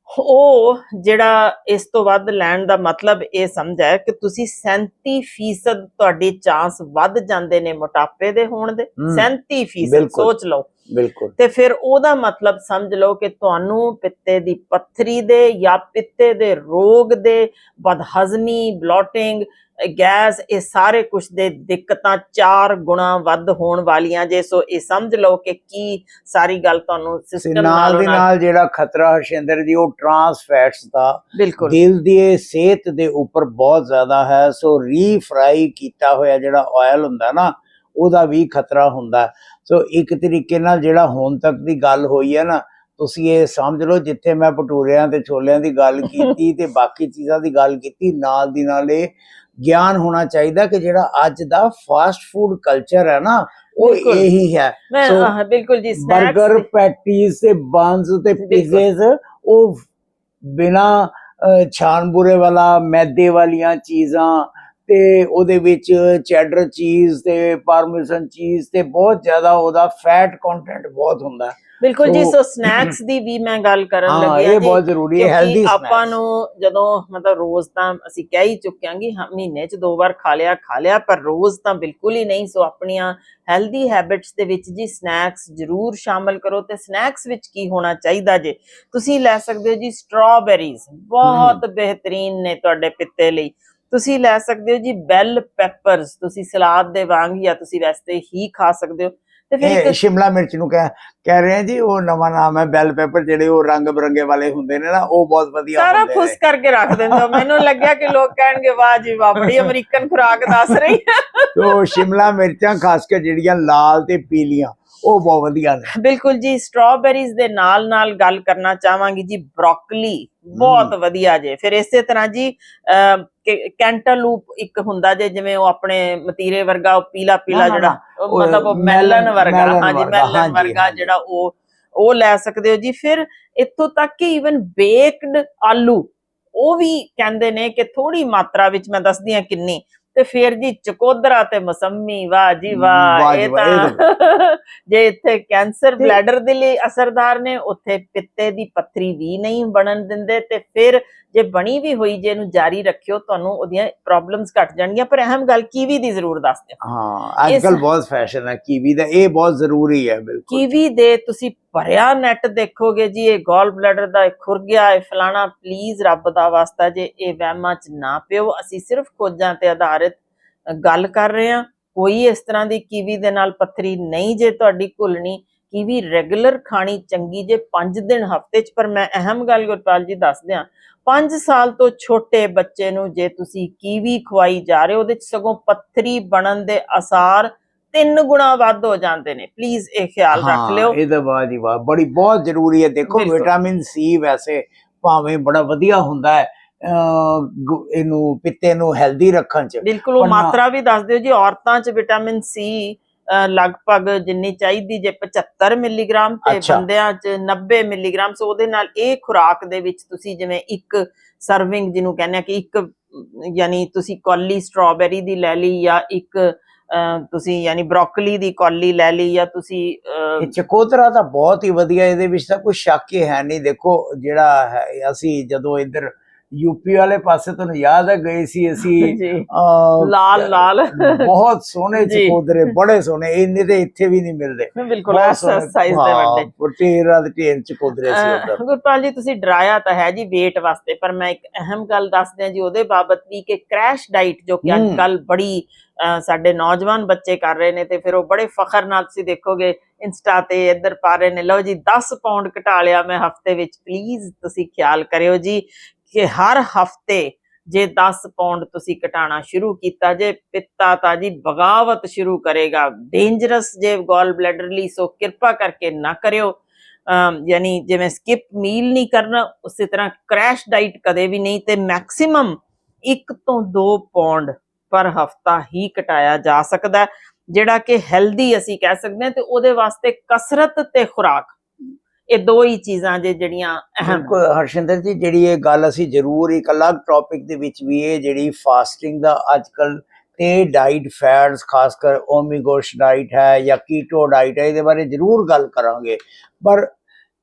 ਉਹ ਜਿਹੜਾ ਇਸ ਤੋਂ ਵੱਧ ਲੈਣ ਦਾ ਮਤਲਬ ਇਹ ਸਮਝ ਹੈ ਕਿ ਤੁਸੀਂ 37% ਤੁਹਾਡੇ ਚਾਂਸ ਵੱਧ ਜਾਂਦੇ ਨੇ ਮੋਟਾਪੇ ਦੇ ਹੋਣ ਦੇ ਹਮ, 37% ਬਿਲਕੁਲ। ਸੋਚ ਲਓ ਬਿਲਕੁਲ ਤੇ ਫਿਰ ਉਹਦਾ ਮਤਲਬ ਸਮਝ ਲਓ ਕਿ ਤੁਹਾਨੂੰ ਪਿੱਤੇ ਦੀ ਪੱਥਰੀ ਦੇ ਜਾਂ ਪਿੱਤੇ ਦੇ ਰੋਗ ਦੇ ਬਦਹਜ਼ਮੀ ਬਲੋਟਿੰਗ ਗੈਸ ਇਹ ਸਾਰੇ ਕੁਝ ਦੇ ਦਿੱਕਤਾਂ ਚਾਰ ਗੁਣਾ ਵੱਧ ਹੋਣ ਵਾਲੀਆਂ ਜੇ ਸੋ ਇਹ ਸਮਝ ਲਓ ਕਿ ਕੀ ਸਾਰੀ ਗੱਲ ਤੁਹਾਨੂੰ ਸਿਸਟਮ ਨਾਲ ਦੀ ਨਾਲ ਜਿਹੜਾ ਖਤਰਾ ਹਰਸ਼ਿੰਦਰ ਜੀ ਉਹ ਟਰਾਂਸ ਫੈਟਸ ਦਾ ਦਿਲ ਦੀ ਸਿਹਤ ਦੇ ਉੱਪਰ ਬਹੁਤ ਜ਼ਿਆਦਾ ਹੈ ਸੋ ਰੀਫਰਾਈ ਕੀਤਾ ਹੋਇਆ ਜਿਹੜਾ ਆਇਲ ਹੁੰਦਾ ਨਾ ਉਹਦਾ ਵੀ ਖਤਰਾ ਹੁੰਦਾ। ਸੋ ਇੱਕ ਤਰੀਕੇ ਨਾਲ ਜਿਹੜਾ ਹੁਣ ਤੱਕ ਦੀ ਗੱਲ ਹੋਈ ਹੈ ਨਾ ਤੁਸੀਂ ਇਹ ਸਮਝ ਲਓ ਜਿੱਥੇ ਮੈਂ ਭਟੂਰਿਆਂ ਤੇ ਛੋਲਿਆਂ ਦੀ ਗੱਲ ਕੀਤੀ ਤੇ ਬਾਕੀ ਚੀਜ਼ਾਂ ਦੀ ਗੱਲ ਕੀਤੀ ਨਾਲ ਦੀ ਨਾਲ ਇਹ ਗਿਆਨ ਹੋਣਾ ਚਾਹੀਦਾ ਕਿ ਜਿਹੜਾ ਅੱਜ ਦਾ ਫਾਸਟ ਫੂਡ ਕਲਚਰ ਹੈ ਨਾ ਉਹ। ਇਹੀ ਹੈ ਸੋ, ਬਿਲਕੁਲ ਜੀ 버ਗਰ ਸਨੈਕਸ ਪੈਟੀਜ਼ ਤੇ ਬਾਨਸ ਤੇ। ਪੀਜ਼ੇਸ ਉਹ ਬਿਨਾ ਛਾਨਬੂਰੇ ਵਾਲਾ ਮੈਦੇ ਵਾਲੀਆਂ ਚੀਜ਼ਾਂ ਤੇ ਉਹਦੇ ਵਿੱਚ ਚੈਡਰ ਚੀਜ਼ ਤੇ ਪਾਰਮੇਸਨ ਚੀਜ਼ ਤੇ ਬਹੁਤ ਜ਼ਿਆਦਾ ਉਹਦਾ ਫੈਟ ਕੰਟੈਂਟ ਬਹੁਤ ਹੁੰਦਾ। ਬਿਲਕੁਲ ਜੀ ਸੋ- ਸਨੈਕਸ ਦੀ ਵੀ ਮੈਂ ਗੱਲ ਕਰਨ ਹਾਂ ਲੱਗੀ ਇਹ ਹਾਂ ਬਹੁਤ ਜ਼ਰੂਰੀ ਹੈ ਹੈਲਦੀ ਆਪਾਂ ਨੂੰ ਜਦੋਂ ਮਤਲਬ ਰੋਜ਼ ਤਾਂ ਅਸੀਂ ਕਹਿ ਹੀ ਚੁੱਕਿਆਂਗੇ ਹਾਂ ਮਹੀਨੇ 'ਚ ਦੋ ਵਾਰ ਖਾ ਲਿਆ ਖਾ ਲਿਆ ਪਰ ਰੋਜ਼ ਤਾਂ ਬਿਲਕੁਲ ਹੀ ਨਹੀਂ ਸੋ ਆਪਣੀਆਂ ਹੈਲਦੀ ਹੈਬਿਟਸ ਦੇ ਵਿੱਚ ਜੀ ਸਨੈਕਸ ਜ਼ਰੂਰ ਸ਼ਾਮਲ ਕਰੋ ਤੇ ਸਨੈਕਸ ਵਿੱਚ ਕੀ ਹੋਣਾ ਚਾਹੀਦਾ ਜੇ? ਤੁਸੀਂ ਲੈ ਸਕਦੇ ਹੋ ਜੀ ਸਟ੍ਰਾਬੇਰੀਜ਼ ਬਹੁਤ ਬਿਹਤਰੀਨ ਨੇ ਤੁਹਾਡੇ ਪਿੱਤੇ ਲਈ। ਤੁਸੀਂ ਲੈ ਸਕਦੇ ਹੋ ਜੀ ਬੈਲ ਪੈਪਰਸ ਤੁਸੀਂ ਸਲਾਦ ਦੇ ਵਾਂਗ ਜਾਂ ਤੁਸੀਂ ਵੈਸੇ ਹੀ ਖਾ ਸਕਦੇ ਹੋ। ਤੇ ਫਿਰ ਇਹ ਸ਼ਿਮਲਾ ਮਿਰਚ ਨੂੰ ਕਹਿ ਕਹਿ ਰਹੇ ਆ ਜੀ ਉਹ ਨਵਾਂ ਨਾਮ ਹੈ ਬੈਲ ਪੇਪਰ ਜਿਹੜੇ ਉਹ ਰੰਗ ਬਰੰਗੇ ਵਾਲੇ ਹੁੰਦੇ ਨੇ ਨਾ ਉਹ ਬਹੁਤ ਵਧੀਆ ਸਾਰਾ ਨੇ। ਕਰਕੇ ਰੱਖ ਦਿੰਦੇ ਮੈਨੂੰ ਲੱਗਿਆ ਕਿ ਲੋਕ ਕਹਿਣਗੇ ਵਾਹ ਜੀ ਵਾਹ ਬੜੀ ਅਮਰੀਕਨ ਖੁਰਾਕ ਦੱਸ ਰਹੀ ਹੈ ਤੋ ਸ਼ਿਮਲਾ ਮਿਰਚਾਂ ਖਾਸ ਕੇ ਜਿਹੜੀਆਂ ਲਾਲ ਤੇ ਪੀਲੀਆਂ ਉਹ ਬਹੁਤ ਵਧੀਆ ਨੇ। ਬਿਲਕੁਲ ਜੀ ਸਟ੍ਰਾਬੇਰੀਜ਼ ਦੇ ਨਾਲ ਨਾਲ ਗੱਲ ਕਰਨਾ ਚਾਹਾਂਗੀ ਜੀ ਬ੍ਰੋਕਲੀ ਬਹੁਤ ਵਧੀਆ ਜੇ। ਫਿਰ ਇਸੇ ਤਰ੍ਹਾਂ ਜੀ ਕੈਂਟਲੂਪ ਇੱਕ ਹੁੰਦਾ ਜੇ ਜਿਵੇਂ ਉਹ ਆਪਣੇ ਮਤੀਰੇ ਵਰਗਾ ਉਹ ਪੀਲਾ ਪੀਲਾ ਜਿਹੜਾ ਮਤਲਬ ਉਹ ਮੈਲਨ- ਵਰਗਾ। ਹਾਂਜੀ ਮੈਲਨ ਵਰਗਾ। ਜਿਹੜਾ ਉਹ ਉਹ ਲੈ ਸਕਦੇ ਹੋ ਜੀ। ਫਿਰ ਇੱਥੋਂ ਤੱਕ ਕਿ ਇਵਨ ਬੇਕਡ ਆਲੂ ਉਹ ਵੀ ਕਹਿੰਦੇ ਨੇ ਕਿ ਥੋੜੀ ਮਾਤਰਾ ਵਿੱਚ ਮੈਂ ਦੱਸਦੀ ਹਾਂ ਕਿੰਨੀ। ਤੇ ਫਿਰ ਜੀ ਚਕੋਦਰਾ ਤੇ ਮਸੰਮੀ ਵਾਹ ਜੀ ਵਾਹ ਇਹ ਤਾਂ ਜੇ ਇੱਥੇ ਕੈਂਸਰ ਬਲੈਡਰ ਦੇ ਲਈ ਅਸਰਦਾਰ ਨੇ ਉੱਥੇ ਪਿੱਤੇ ਦੀ ਪੱਥਰੀ ਵੀ ਨਹੀਂ ਬਣਨ ਦਿੰਦੇ ਤੇ ਫਿਰ ਜੇ ਬਣੀ ਵੀ ਹੋਈ ਜੇ ਇਹਨੂੰ ਜਾਰੀ ਰੱਖਿਓ ਤੁਹਾਨੂੰ ਉਹਦੀਆਂ ਪ੍ਰੋਬਲਮਸ ਘਟ ਜਾਣਗੀਆਂ। ਪਰ ਅਹਿਮ ਗੱਲ ਕੀਵੀ ਦੀ ਜ਼ਰੂਰ ਦੱਸ ਦਿਓ। ਹਾਂ ਅੱਜ ਕੱਲ ਬਹੁਤ ਫੈਸ਼ਨ ਹੈ ਕੀਵੀ ਦਾ ਇਹ ਬਹੁਤ ਜ਼ਰੂਰੀ ਹੈ ਬਿਲਕੁਲ। ਕੀਵੀ ਦੇ ਤੁਸੀਂ ਭਰਿਆ ਨੈਟ ਦੇਖੋਗੇ ਜੀ ਇਹ ਗੋਲ ਬਲੈਡਰ ਦਾ ਇਹ ਖੁਰ ਗਿਆ ਇਹ ਫਲਾਣਾ ਪਲੀਜ਼ ਰੱਬ ਦਾ ਵਾਸਤਾ ਜੇ ਇਹ ਵਹਿਮਾਂ ਚ ਨਾ ਪਿਓ। ਅਸੀਂ ਸਿਰਫ ਖੋਜਾਂ ਤੇ ਆਧਾਰਿਤ ਗੱਲ ਕਰ ਰਹੇ ਹਾਂ। ਕੋਈ ਇਸ ਤਰ੍ਹਾਂ ਦੀ ਕੀਵੀ ਦੇ ਨਾਲ ਪੱਥਰੀ ਨਹੀਂ ਜੇ ਤੁਹਾਡੀ ਘੁਲਣੀ। ਕੀਵੀ ਰੈਗੂਲਰ ਖਾਣੀ ਚੰਗੀ ਜੇ 5 ਦਿਨ ਹਫ਼ਤੇ ਚ ਪਰ ਮੈਂ ਅਹਿਮ ਗੱਲ ਗੁਰਪਾਲ ਜੀ ਦੱਸ ਦਿਆਂ 5 ਸਾਲ ਤੋਂ ਛੋਟੇ ਬੱਚੇ ਨੂੰ ਜੇ ਤੁਸੀਂ ਕੀਵੀ ਖਵਾਈ ਜਾ ਰਹੇ ਉਹਦੇ ਚ ਸਗੋਂ ਪੱਥਰੀ ਬਣਨ ਦੇ ਆਸਾਰ ਤਿੰਨ ਗੁਣਾ ਵੱਧ ਹੋ ਜਾਂਦੇ ਨੇ। ਪਲੀਜ਼ ਇਹ ਖਿਆਲ ਰੱਖ ਲਿਓ। ਇਹ ਤਾਂ ਬਾਤ ਹੀ ਵਾਹ ਬੜੀ ਬਹੁਤ ਜ਼ਰੂਰੀ ਹੈ। ਦੇਖੋ। ਵਿਟਾਮਿਨ ਸੀ ਵੈਸੇ ਭਾਵੇਂ ਬੜਾ ਵਧੀਆ ਹੁੰਦਾ ਹੈ ਇਹਨੂੰ ਪਿੱਤੇ ਨੂੰ ਹੈਲਦੀ ਰੱਖਣ ਚ। ਬਿਲਕੁਲ ਉਹ ਮਾਤਰਾ ਵੀ ਦੱਸ ਦਿਓ ਜੀ ਔਰਤਾਂ 'ਚ ਵਿਟਾਮਿਨ ਸੀ ਲਗਭਗ ਜਿੰਨੀ ਚਾਹੀਦੀ ਜੇ 75 ਮਿਲੀਗ੍ਰਾਮ ਤੇ ਅੱਛਾ। ਬੰਦਿਆਂ 'ਚ 90 ਮਿਲੀਗ੍ਰਾਮ ਸੋ ਉਹਦੇ ਨਾਲ ਇਹ ਖੁਰਾਕ ਦੇ ਵਿੱਚ ਤੁਸੀਂ ਜਿਵੇਂ ਇੱਕ ਸਰਵਿੰਗ ਜਿਹਨੂੰ ਕਹਿੰਦੇ ਆ ਕਿ ਇੱਕ ਅਮ, ਯਾਨੀ ਤੁਸੀਂ ਕੌਲੀ ਸਟ੍ਰਾਬੇਰੀ ਦੀ ਲੈ ਲਈ ਜਾਂ ਇੱਕ ਤੁਸੀਂ ਯਾਨੀ ਬ੍ਰੋਕਲੀ ਦੀ ਕੌਲੀ ਲੈ ਲਈ ਜਾਂ ਤੁਸੀਂ ਇਹ ਚਕੋਦਰਾ ਤਾਂ ਬਹੁਤ ਹੀ ਵਧੀਆ ਇਹਦੇ ਵਿੱਚ ਤਾਂ ਕੋਈ ਸ਼ੱਕ ਹੀ ਹੈ ਨਹੀਂ ਦੇਖੋ ਜਿਹੜਾ ਹੈ ਅਸੀਂ ਜਦੋਂ ਇੱਧਰ ਯੂਪੀ ਵਾਲੇ ਪਾਸੇ ਤੁਹਾਨੂੰ ਯਾਦ ਹੈ ਗਏ ਸੀ ਅਸੀਂ ਲਾਲ ਲਾਲ ਬਹੁਤ ਸੋਹਣੇ। ਚਕੋਦਰੇ ਬੜੇ ਸੋਹਣੇ ਇੰਨੇ ਤੇ ਇੱਥੇ ਵੀ ਨਹੀਂ ਮਿਲਦੇ ਬਿਲਕੁਲ। ਸਾਈਜ਼ ਦੇ ਵੱਡੇ ਢੇਰਾਂ ਦੇ ਢੇਰ ਚਕੋਦਰੇ ਸੀ ਉੱਧਰ ਗੁਰਪਾਲ ਜੀ ਤੁਸੀਂ ਡਰਾਇਆ ਤਾਂ ਹੈ ਜੀ weight ਵਾਸਤੇ ਪਰ ਮੈਂ ਇੱਕ ਅਹਿਮ ਗੱਲ ਦੱਸਦੇ ਹਾਂ ਜੀ ਉਹਦੇ ਬਾਬਤ ਵੀ ਕਿ ਕ੍ਰੈਸ਼ ਡਾਈਟ ਜੋ ਕਿ ਅੱਜ। ਕੱਲ ਬੜੀ ਸਾਡੇ ਨੌਜਵਾਨ ਬੱਚੇ ਕਰ ਰਹੇ ਨੇ ਤੇ ਫਿਰ ਉਹ ਬੜੇ ਫਖਰ ਨਾਲ ਤੁਸੀਂ ਦੇਖੋਗੇ ਇੰਸਟਾ ਤੇ ਇੱਧਰ ਪਾ ਰਹੇ ਨੇ ਲਓ ਜੀ 10 ਪਾਉਂਡ ਘਟਾ ਲਿਆ ਮੈਂ ਹਫ਼ਤੇ ਵਿੱਚ ਪਲੀਜ਼ ਤੁਸੀਂ ਖਿਆਲ ਕਰਿਓ ਜੀ ਕਿ ਹਰ ਹਫ਼ਤੇ ਜੇ 10 ਪਾਉਂਡ ਤੁਸੀਂ ਘਟਾਣਾ ਸ਼ੁਰੂ ਕੀਤਾ, ਜੇ ਪਿੱਤਾ ਤਾਂ ਜੀ ਬਗਾਵਤ ਸ਼ੁਰੂ ਕਰੇਗਾ। ਡੇਂਜਰਸ ਜੇ ਗੋਲ ਬਲੈਡਰ ਲਈ, ਸੋ ਕਿਰਪਾ ਕਰਕੇ ਨਾ ਕਰਿਓ। ਯਾਨੀ ਜਿਵੇਂ ਸਕਿਪ ਮੀਲ ਨਹੀਂ ਕਰਨਾ, ਉਸੇ ਤਰ੍ਹਾਂ ਕ੍ਰੈਸ਼ ਡਾਈਟ ਕਦੇ ਵੀ ਨਹੀਂ, ਤੇ ਮੈਕਸਿਮਮ 1 ਤੋਂ 2 ਪੌਂਡ ਪਰ ਹਫਤਾ ਹੀ ਘਟਾਇਆ ਜਾ ਸਕਦਾ, ਜਿਹੜਾ ਕਿ ਹੈਲਦੀ ਅਸੀਂ ਕਹਿ ਸਕਦੇ ਹਾਂ, ਤੇ ਉਹਦੇ ਵਾਸਤੇ ਕਸਰਤ ਤੇ ਖੁਰਾਕ। ਇਹ ਦੋ ਹੀ ਚੀਜ਼ਾਂ ਜੇ ਜਿਹੜੀਆਂ ਬਿਲਕੁਲ, ਹਰਸ਼ਿੰਦਰ ਜੀ, ਜਿਹੜੀ ਇਹ ਗੱਲ ਅਸੀਂ ਜ਼ਰੂਰ ਇੱਕ ਅਲੱਗ ਟੌਪਿਕ ਦੇ ਵਿੱਚ ਵੀ ਇਹ ਜਿਹੜੀ ਫਾਸਟਿੰਗ ਦਾ ਅੱਜਕੱਲ ਤੇ ਡਾਈਟ ਫੈਡਸ ਖਾਸ ਕਰ ਓਮੀਗੋਸ਼ ਡਾਈਟ ਹੈ ਜਾਂ ਕੀਟੋ ਡਾਈਟ ਹੈ, ਇਹਦੇ ਬਾਰੇ ਜ਼ਰੂਰ ਗੱਲ ਕਰਾਂਗੇ। ਪਰ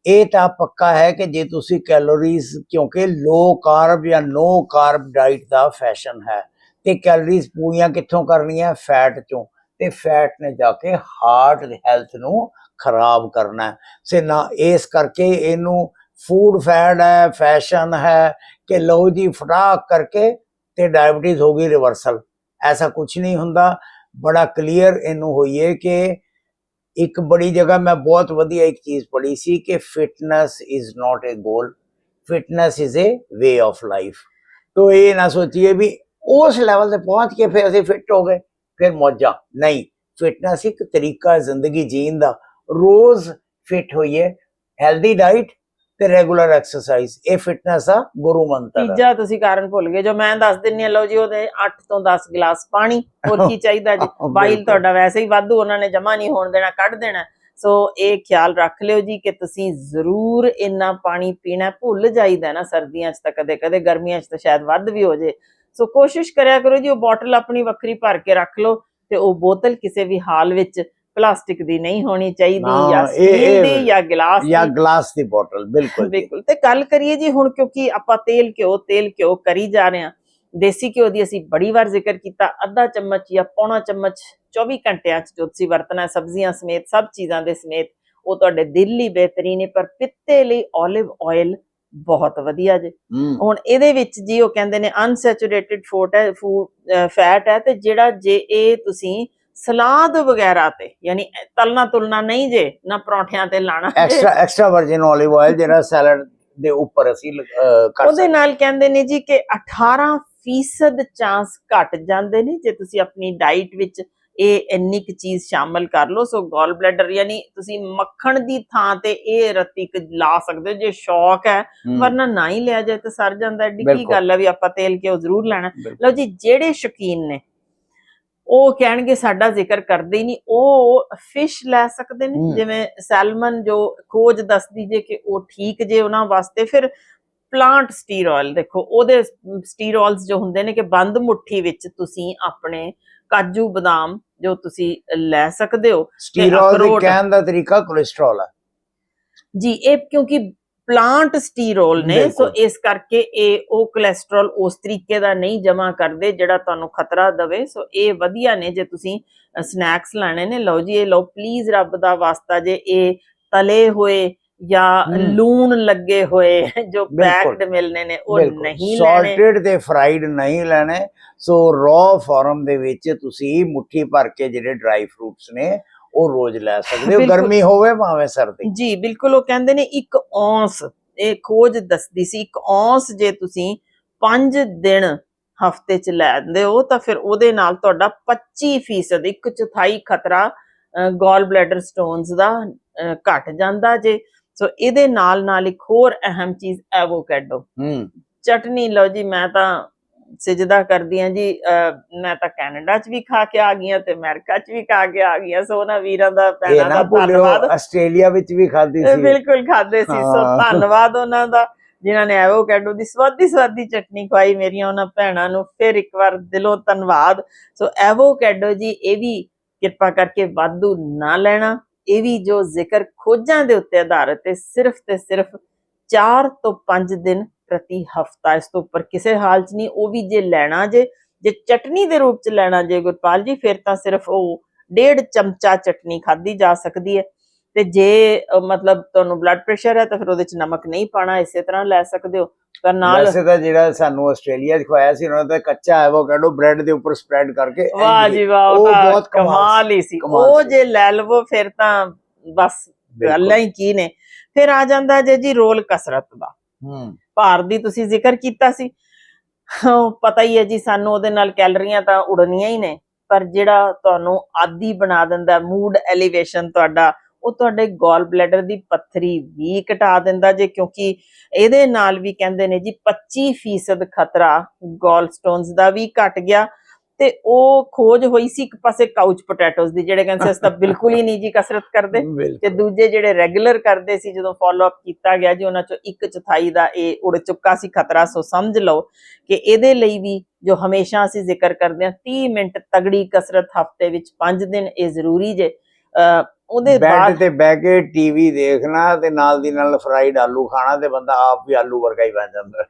ਇਹ ਤਾਂ ਪੱਕਾ ਹੈ ਕਿ ਜੇ ਤੁਸੀਂ ਕੈਲੋਰੀਜ਼ ਕਿਉਂਕਿ ਲੋ ਕਾਰਬ ਜਾਂ ਨੋ ਕਾਰਬ ਡਾਈਟ ਦਾ ਫੈਸ਼ਨ ਹੈ, ਤੇ ਕੈਲੋਰੀਜ਼ ਪੂਰੀਆਂ ਕਿੱਥੋਂ ਕਰਨੀਆਂ? ਫੈਟ ਚੋਂ। ਤੇ ਫੈਟ ਨੇ ਜਾ ਕੇ ਹਾਰਟ ਹੈਲਥ ਨੂੰ ਖਰਾਬ ਕਰਨਾ ਸੇ ਨਾ ਇਸ ਕਰਕੇ ਇਹਨੂੰ ਫੂਡ ਫੈਡ ਹੈ ਫੈਸ਼ਨ ਹੈ ਕਿ ਲਓ ਜੀ, ਫਟਾਕ ਕਰਕੇ ਤੇ ਡਾਇਬੀਟੀਜ਼ ਹੋ ਗਈ ਰਿਵਰਸਲ ਐਸਾ ਕੁਝ ਨਹੀਂ ਹੁੰਦਾ। ਬੜਾ ਕਲੀਅਰ ਇਹਨੂੰ ਹੋਈਏ ਕਿ ਇੱਕ ਬੜੀ ਜਗ੍ਹਾ ਮੈਂ ਬਹੁਤ ਵਧੀਆ ਇੱਕ ਚੀਜ਼ ਪੜ੍ਹੀ ਸੀ ਕਿ fitness is not a goal fitness is a way of life ਤੋ ਇਹ ਨਾ ਸੋਚੀਏ ਵੀ ਉਸ ਲੈਵਲ ਤੇ ਪਹੁੰਚ ਕੇ ਫਿਰ ਅਸੀਂ ਫਿੱਟ ਹੋ ਗਏ, ਫਿਰ ਮੌਜਾਂ। ਨਹੀਂ ਫਿਟਨੈਸ ਇੱਕ ਤਰੀਕਾ ਹੈ ਜ਼ਿੰਦਗੀ ਜੀਣ ਦਾ। ਰੋਜ਼ ਫਿਟ ਹੋਈਏ ਹੈਲਦੀ ਡਾਈਟ ਤੇ ਰੈਗੂਲਰ ਐਕਸਰਸਾਈਜ਼ ਇਹ ਫਿਟਨੈਸ ਦਾ ਗੁਰੂ ਮੰਤਰ ਹੈ ਤੀਜਾ ਤੁਸੀਂ ਕਾਰਨ ਭੁੱਲ ਗਏ ਜੋ ਮੈਂ ਦੱਸ ਦਿੰਨੀ ਆ ਲਓ ਜੀ ਉਹਦੇ 8 ਤੋਂ 10 ਗਲਾਸ ਪਾਣੀ ਹੋਰ ਕੀ ਚਾਹੀਦਾ ਜੀ? ਬਾਈਲ। ਤੁਹਾਡਾ ਵੈਸੇ ਹੀ ਵਾਧੂ ਉਹਨਾਂ ਨੇ ਜਮਾ ਨਹੀਂ ਹੋਣ ਦੇਣਾ ਕੱਢ ਦੇਣਾ। ਸੋ ਇਹ ਖਿਆਲ ਰੱਖ ਲਿਓ ਜੀ ਕਿ ਤੁਸੀਂ ਜ਼ਰੂਰ ਇੰਨਾ ਪਾਣੀ ਪੀਣਾ ਭੁੱਲ ਜਾਈਦਾ ਨਾ ਸਰਦੀਆਂ 'ਚ ਤਾਂ ਕਦੇ ਕਦੇ ਗਰਮੀਆਂ 'ਚ ਤਾਂ ਸ਼ਾਇਦ ਵੱਧ ਵੀ ਹੋ ਜੇ। ਸੋ ਕੋਸ਼ਿਸ਼ ਕਰਿਆ ਕਰੋ ਜੀ ਉਹ ਬੋਟਲ ਆਪਣੀ ਵੱਖਰੀ ਭਰ ਕੇ ਰੱਖ ਲਓ ਤੇ ਉਹ ਬੋਤਲ ਕਿਸੇ ਵੀ ਹਾਲ ਵਿੱਚ ਪਲਾਸਟਿਕ ਦੀ ਨਹੀਂ ਹੋਣੀ ਚਾਹੀਦੀ ਜਾਂ ਸਟੀਲ ਦੀ ਜਾਂ ਗਲਾਸ ਜਾਂ ਦੀ। ਗਲਾਸ ਦੀ ਬੋਟਲ ਬਿਲਕੁਲ ਜੀ। ਬਿਲਕੁਲ। ਤੇ ਗੱਲ ਕਰੀਏ ਜੀ ਹੁਣ ਕਿਉਂਕਿ ਆਪਾਂ ਤੇਲ ਘਿਓ ਤੇਲ ਘਿਓ ਕਰੀ ਜਾ ਰਹੇ ਹਾਂ। ਦੇਸੀ ਘਿਓ ਦੀ ਅਸੀਂ ਬੜੀ ਵਾਰ ਜ਼ਿਕਰ ਕੀਤਾ ਅੱਧਾ ਚਮਚ ਜਾਂ ਪੌਣਾ ਚਮਚ 24 ਘੰਟਿਆਂ ਚ ਜੋ ਤੁਸੀਂ ਵਰਤਣਾ ਸਬਜ਼ੀਆਂ ਸਮੇਤ ਸਭ ਚੀਜ਼ਾਂ ਦੇ ਸਮੇਤ ਉਹ ਤੁਹਾਡੇ ਦਿਲ ਲਈ ਬਿਹਤਰੀਨ ਹੈ ਪਰ ਪਿੱਤੇ ਲਈ 올ਿਵ ਆਇਲ ਬਹੁਤ ਵਧੀਆ ਜੇ। ਹੁਣ ਇਹਦੇ ਵਿੱਚ ਜੀ ਉਹ ਕਹਿੰਦੇ ਨੇ ਅਨਸੈਚੂਰੇਟਿਡ ਫੂਡ ਹੈ ਫੈਟ ਹੈ ਤੇ ਜਿਹੜਾ ਜੇ ਇਹ ਤੁਸੀਂ ਸਲਾਦ ਵਗੈਰਾ ਤੇ ਯਾਨੀ ਤਲਣਾ ਤੁਲਣਾ ਨਹੀਂ ਜੇ ਨਾ ਪਰੌਂਠਿਆਂ ਤੇ ਲਾਣਾ। Extra extra virgin olive oil ਜਿਹੜਾ ਸੈਲਡ ਦੇ ਉੱਪਰ ਅਸੀਂ ਕਰ ਉਹਦੇ ਨਾਲ ਕਹਿੰਦੇ ਨੇ ਜੀ ਕਿ 18% ਚਾਂਸ ਘਟ ਜਾਂਦੇ ਨੇ ਜੇ ਤੁਸੀਂ ਆਪਣੀ ਡਾਈਟ ਵਿੱਚ ਇਹ ਇੰਨੀ ਕੁ ਚੀਜ਼ ਸ਼ਾਮਲ ਕਰ ਲਓ ਸੋ ਗੋਲ ਬਲੈਡਰ ਯਾਨੀ ਤੁਸੀਂ ਮੱਖਣ ਦੀ ਥਾਂ ਤੇ ਇਹ ਰੱਤੀ ਕੁ ਲਾ ਸਕਦੇ ਹੋ ਜੇ ਸ਼ੌਕ ਹੈ ਵਰਨਾ ਨਾ ਹੀ ਲਿਆ ਜਾਏ ਤਾਂ ਸਰ ਜਾਂਦਾ ਐਡੀ ਕੀ। ਗੱਲ ਹੈ ਵੀ ਆਪਾਂ ਤੇਲ ਘਿਓ ਜ਼ਰੂਰ ਲੈਣਾ। ਲਓ ਜੀ ਜਿਹੜੇ ਸ਼ੌਕੀਨ ਨੇ ਉਹ ਕਹਿਣਗੇ ਸਾਡਾ ਜ਼ਿਕਰ ਕਰਦੇ ਹੀ ਨਹੀਂ ਉਹ ਫਿਸ਼ ਲੈ ਸਕਦੇ ਨੇ। ਜਿਵੇਂ ਸੈਲਮਨ ਜੋ ਖੋਜ ਦੱਸਦੀ ਜੇ ਕਿ ਉਹ ਠੀਕ ਜੇ ਉਹਨਾਂ ਵਾਸਤੇ ਫਿਰ ਪਲਾਂਟ ਸਟੀਰੋਇਲ ਦੇਖੋ ਉਹਦੇ ਸਟੀਰੋਇਲਸ ਜੋ ਹੁੰਦੇ ਨੇ ਕਿ ਬੰਦ ਮੁੱਠੀ ਵਿੱਚ ਤੁਸੀਂ ਆਪਣੇ ਕਾਜੂ ਬਦਾਮ ਜੋ ਤੁਸੀਂ ਲੈ ਸਕਦੇ ਹੋ ਸਟੀਰੋਇਡ ਦੇ ਅਖਰੋਟ। ਕਹਿਣ ਦਾ ਤਰੀਕਾ ਕੋਲੇਸਟ੍ਰੋਲ ਹੈ ਜੀ ਇਹ ਕਿਉਂਕਿ ਪਲਾਂਟ ਸਟੀਰੋਲ ਨੇ ਸੋ। ਇਸ ਕਰਕੇ ਇਹ ਉਹ ਕੋਲੇਸਟ੍ਰੋਲ ਉਸ ਤਰੀਕੇ ਦਾ ਨਹੀਂ ਜਮਾ ਕਰਦੇ ਜਿਹੜਾ ਤੁਹਾਨੂੰ ਖਤਰਾ ਦਵੇ ਸੋ ਇਹ ਵਧੀਆ ਨੇ ਜੇ ਤੁਸੀਂ ਸਨੈਕਸ ਲੈਣੇ ਨੇ ਲਓ ਜੀ ਇਹ ਲਓ ਪਲੀਜ਼ ਰੱਬ ਦਾ ਵਾਸਤਾ ਜੇ ਇਹ ਤਲੇ ਹੋਏ ਜਾਂ। ਲੂਣ ਲੱਗੇ ਹੋਏ ਜੋ। ਪੈਕਡ ਮਿਲਨੇ ਨੇ ਉਹ ਨਹੀਂ ਲੈਣੇ ਸਾਲਟਡ ਤੇ ਫਰਾਈਡ ਨਹੀਂ ਲੈਣੇ ਸੋ ਰॉ ਫਾਰਮ ਦੇ ਵਿੱਚ ਤੁਸੀਂ ਮੁੱਠੀ ਭਰ ਕੇ ਜਿਹੜੇ ਡਰਾਈ ਫਰੂਟਸ ਨੇ ਉਹ ਰੋਜ਼ ਲੈ ਸਕਦੇ ਹੋ। ਗਰਮੀ ਹੋਵੇ ਭਾਵੇਂ ਸਰਦੀ। ਜੀ ਬਿਲਕੁਲ ਉਹ ਕਹਿੰਦੇ ਨੇ ਇੱਕ ਔਂਸ। ਇਹ ਖੋਜ ਦੱਸਦੀ ਸੀ ਇੱਕ ਔਂਸ ਜੇ ਤੁਸੀਂ 5 ਦਿਨ ਹਫ਼ਤੇ ਚ ਲੈਂਦੇ ਹੋ ਤਾਂ ਫਿਰ ਉਹਦੇ ਨਾਲ ਤੁਹਾਡਾ 25% ਇੱਕ ਚੌਥਾਈ ਖਤਰਾ ਗੋਲ ਬਲੈਡਰ ਸਟੋਨਸ ਦਾ ਘਟ ਜਾਂਦਾ ਜੇ। ਸੋ ਇਹਦੇ ਨਾਲ ਨਾਲ ਇੱਕ ਹੋਰ ਅਹਿਮ ਚੀਜ਼ ਐਵੋਕੈਡੋ ਹੂੰ। ਚਟਨੀ ਲਓ ਜੀ ਮੈਂ ਤਾਂ ਸਿਜਦਾ ਕਰਦੀ ਹਾਂ ਜੀ ਮੈਂ ਤਾਂ ਕੈਨੇਡਾ ਚ ਵੀ ਖਾ ਕੇ ਆ ਗਈ ਹਾਂ ਤੇ ਅਮਰੀਕਾ ਚ ਵੀ ਖਾ ਕੇ ਆ ਗਈ ਹਾਂ ਸੋ ਉਹਨਾਂ ਵੀਰਾਂ ਦਾ ਨਾ ਦਾ ਧੰਨਵਾਦ। ਆਸਟ੍ਰੇਲੀਆ ਵਿੱਚ ਵੀ ਖਾਦੀ ਸੀ। ਬਿਲਕੁਲ ਖਾਦੇ ਸੀ ਸੋ। ਧੰਨਵਾਦ ਉਹਨਾਂ ਦਾ ਜਿਨ੍ਹਾਂ ਨੇ ਐਵੋਕੈਡੋ ਦੀ ਸਵਾਦੀ ਸਵਾਦੀ ਚਟਨੀ ਖਵਾਈ ਮੇਰੀਆਂ ਉਹਨਾਂ ਭੈਣਾਂ ਨੂੰ ਫਿਰ ਇੱਕ ਵਾਰ ਦਿਲੋਂ ਧੰਨਵਾਦ। ਸੋ ਐਵੋਕੈਡੋ ਜੀ ਇਹ ਵੀ ਕਿਰਪਾ ਕਰਕੇ ਵਾਧੂ ਨਾ ਲੈਣਾ ਇਹ ਵੀ ਜੋ ਜ਼ਿਕਰ ਖੋਜਾਂ ਦੇ ਉੱਤੇ ਆਧਾਰਿਤ ਹੈ ਸਿਰਫ ਤੇ ਸਿਰਫ 4 ਤੋਂ 5 ਦਿਨ ਪ੍ਰਤੀ ਹਫਤਾ ਇਸ ਤੋਂ ਉੱਪਰ ਕਿਸੇ ਹਾਲ 'ਚ ਨਹੀਂ ਉਹ ਵੀ ਜੇ ਲੈਣਾ ਜੇ ਜੇ ਚਟਨੀ ਦੇ ਰੂਪ 'ਚ ਲੈਣਾ ਜੇ ਗੁਰਪਾਲ ਜੀ ਫਿਰ ਤਾਂ ਸਿਰਫ ਉਹ ਡੇਢ ਚਮਚਾ ਚਟਨੀ ਖਾਧੀ ਜਾ ਸਕਦੀ ਹੈ ਤੇ ਜੇ ਮਤਲਬ ਤੁਹਾਨੂੰ ਬਲੱਡ ਪ੍ਰੈਸ਼ਰ ਹੈ ਤਾਂ ਫਿਰ ਉਹਦੇ 'ਚ ਨਮਕ ਨਹੀਂ ਪਾਣਾ ਇਸੇ ਤਰ੍ਹਾਂ ਲੈ ਸਕਦੇ ਹੋ ਪਰ ਨਾਲ ਵੈਸੇ ਤਾਂ ਜਿਹੜਾ ਸਾਨੂੰ ਆਸਟ੍ਰੇਲੀਆ ਚ ਖਵਾਇਆ ਸੀ ਉਹਨਾਂ ਦਾ ਕੱਚਾ ਐਵੋਕਾਡੋ ਬ੍ਰੈਡ ਦੇ ਉੱਪਰ ਸਪਰੈਡ ਕਰਕੇ ਵਾਹ। ਜੀ ਵਾਹ ਉਹ ਬਹੁਤ ਕਮਾਲ ਹੀ ਸੀ ਉਹ। ਜੇ ਲੈ ਲਵੋ ਫਿਰ ਤਾਂ ਬਸ। ਗੱਲਾਂ ਹੀ ਕੀ ਨੇ ਫਿਰ ਆ ਜਾਂਦਾ ਜੇ ਜੀ ਰੋਲ ਕਸਰਤ ਦਾ। ਹੂੰ। ਭਾਰ ਦੀ ਤੁਸੀਂ ਜ਼ਿਕਰ ਕੀਤਾ ਸੀ। ਪਤਾ ਹੀ ਹੈ ਜੀ ਸਾਨੂੰ ਉਹਦੇ ਨਾਲ ਕੈਲਰੀਆਂ ਤਾਂ ਉਡਣੀਆਂ ਹੀ ਨੇ ਪਰ ਜਿਹੜਾ ਤੁਹਾਨੂੰ ਆਦੀ ਬਣਾ ਦਿੰਦਾ ਮੂਡ ਐਲੀਵੇਸ਼ਨ ਤੁਹਾਡਾ ਉਹ ਤੁਹਾਡੇ ਗੋਲ ਬਲੈਡਰ ਦੀ ਪੱਥਰੀ ਵੀ ਘਟਾ ਦਿੰਦਾ ਜੇ ਕਿਉਂਕਿ ਇਹਦੇ ਨਾਲ ਵੀ ਕਹਿੰਦੇ ਨੇ ਜੀ 25% ਖਤਰਾ ਗੋਲ ਸਟੋਨਸ ਦਾ ਵੀ ਘਟ ਗਿਆ। ਤੇ ਉਹ ਖੋਜ ਹੋਈ ਸੀ ਇੱਕ ਪਾਸੇ ਕਾਊਚ ਪੋਟੈਟੋਸ ਦੀ ਜਿਹੜੇ ਕਹਿੰਦੇ ਅਸੀਂ ਤਾਂ ਬਿਲਕੁਲ ਹੀ ਨਹੀਂ ਜੀ ਕਸਰਤ ਕਰਦੇ ਤੇ ਦੂਜੇ ਜਿਹੜੇ ਰੈਗੂਲਰ ਕਰਦੇ ਸੀ ਜਦੋਂ ਫਾਲੋ ਅਪ ਕੀਤਾ ਗਿਆ ਜੀ ਉਹਨਾਂ ਚੋਂ ਇੱਕ ਚੌਥਾਈ ਦਾ ਇਹ ਉੜ ਚੁੱਕਾ ਸੀ ਖਤਰਾ ਸੋ ਸਮਝ ਲਓ ਕਿ ਇਹਦੇ ਲਈ ਵੀ ਜੋ ਹਮੇਸ਼ਾ ਅਸੀਂ ਜ਼ਿਕਰ ਕਰਦੇ ਹਾਂ 30 ਮਿੰਟ ਤਗੜੀ ਕਸਰਤ ਹਫ਼ਤੇ ਵਿੱਚ 5 ਦਿਨ ਇਹ ਜ਼ਰੂਰੀ ਜੇ ਉਹਦੇ ਬੈੱਡ ਤੇ ਬਹਿ ਕੇ ਟੀਵੀ ਦੇਖਣਾ ਤੇ ਨਾਲ ਦੀ ਨਾਲ ਫਰਾਈਡ ਆਲੂ ਖਾਣਾ ਤੇ ਬੰਦਾ ਆਪ ਵੀ ਆਲੂ ਵਰਗਾ ਹੀ ਬਣ ਜਾਂਦਾ।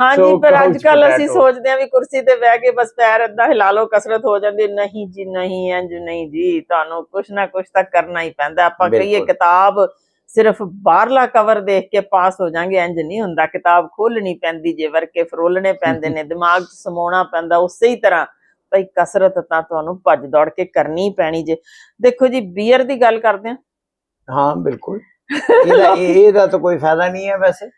ਹਾਂਜੀ ਪਰ ਅੱਜ ਕੱਲ ਅਸੀਂ। ਸੋਚਦੇ ਹਾਂ ਵੀ ਕੁਰਸੀ ਤੇ ਬਹਿ ਕੇ ਬਸ ਪੈਰ ਏਦਾਂ ਹਿਲਾ ਲਓ ਕਸਰਤ ਹੋ ਜਾਂਦੀ ਨਹੀਂ ਜੀ ਨਹੀਂ ਇੰਜ ਨਹੀਂ ਜੀ ਤੁਹਾਨੂੰ ਕੁਛ ਨਾ ਕੁਛ ਤਾਂ ਕਰਨਾ ਹੀ ਪੈਂਦਾ ਆਪਾਂ ਕਹੀਏ। ਕਿਤਾਬ ਸਿਰਫ ਬਾਹਰਲਾ ਕਵਰ ਦੇਖ ਕੇ ਪਾਸ ਹੋ ਜਾਾਂਗੇ ਇੰਜ ਨਹੀਂ ਹੁੰਦਾ ਕਿਤਾਬ ਖੋਲਣੀ ਪੈਂਦੀ ਜੇ ਵਰਕੇ ਫਰੋਲਣੇ ਪੈਂਦੇ ਨੇ ਦਿਮਾਗ 'ਚ ਸਮਾਉਣਾ ਪੈਂਦਾ ਉਸੇ ਹੀ ਤਰ੍ਹਾਂ ਭਈ ਕਸਰਤ ਤਾਂ ਤੁਹਾਨੂੰ ਭੱਜ ਦੌੜ ਕੇ ਕਰਨੀ ਪੈਣੀ ਜੇ। ਦੇਖੋ ਜੀ ਬੀਅਰ ਦੀ ਗੱਲ ਕਰਦੇ ਹਾਂ। ਹਾਂ ਬਿਲਕੁਲ। ਇਹਦਾ ਇਹ- ਇਹਦਾ ਤਾਂ ਕੋਈ ਫਾਇਦਾ ਨਹੀਂ ਹੈ ਵੈਸੇ।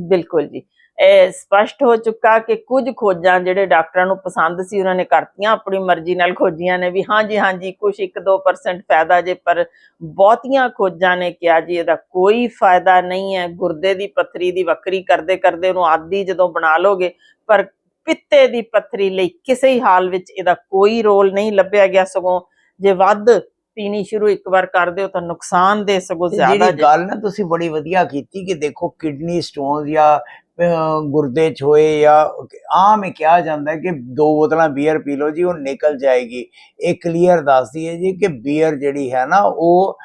ਬਿਲਕੁਲ ਜੀ। ਇਹ ਸਪਸ਼ਟ ਹੋ ਚੁੱਕਾ ਕਿ ਕੁਝ ਖੋਜਾਂ ਜਿਹੜੇ ਡਾਕਟਰਾਂ ਨੂੰ ਪਸੰਦ ਸੀ ਉਹਨਾਂ ਨੇ ਕਰਤੀਆਂ। ਆਪਣੀ ਮਰਜ਼ੀ ਨਾਲ ਖੋਜੀਆਂ ਨੇ ਵੀ ਹਾਂਜੀ ਹਾਂਜੀ ਕੁਝ 1-2% ਫਾਇਦਾ ਜੇ ਪਰ ਬਹੁਤੀਆਂ ਖੋਜਾਂ ਨੇ ਕਿਹਾ ਜੀ ਇਹਦਾ ਕੋਈ ਫਾਇਦਾ ਨਹੀਂ ਹੈ। ਗੁਰਦੇ ਦੀ ਪੱਥਰੀ ਦੀ ਵੱਖਰੀ ਕਰਦੇ ਕਰਦੇ ਉਹਨੂੰ ਆਦੀ ਜਦੋਂ ਬਣਾ ਲੋਗੇ ਪਰ ਪਿੱਤੇ ਦੀ ਪੱਥਰੀ ਲਈ ਕਿਸੇ ਹੀ ਹਾਲ ਵਿੱਚ ਇਹਦਾ ਕੋਈ ਰੋਲ ਨਹੀਂ ਲੱਭਿਆ ਗਿਆ ਸਗੋਂ ਜੇ ਵੱਧ ਪੀਣੀ ਸ਼ੁਰੂ ਇੱਕ ਵਾਰ ਕਰ ਦਿਓ ਤਾਂ ਨੁਕਸਾਨ ਦੇ ਸਗੋਂ ਜ਼ਿਆਦਾ ਜਿਹੜੀ। ਗੱਲ ਨਾ ਤੁਸੀਂ ਬੜੀ ਵਧੀਆ ਕੀਤੀ ਕਿ ਦੇਖੋ ਕਿਡਨੀ ਸਟੋਨਸ ਜਾਂ ਗੁਰਦੇ ਚ ਹੋਏ ਜਾਂ ਆਮ ਇਹ ਕਿਹਾ ਜਾਂਦਾ ਹੈ ਕਿ ਦੋ ਬੋਤਲਾਂ ਬੀਅਰ ਪੀ ਲਓ ਜੀ ਉਹ ਨਿਕਲ ਜਾਏਗੀ ਇਹ ਕਲੀਅਰ ਦੱਸਦੀ ਹੈ ਜੀ ਕਿ ਬੀਅਰ ਜਿਹੜੀ ਹੈ ਨਾ ਉਹ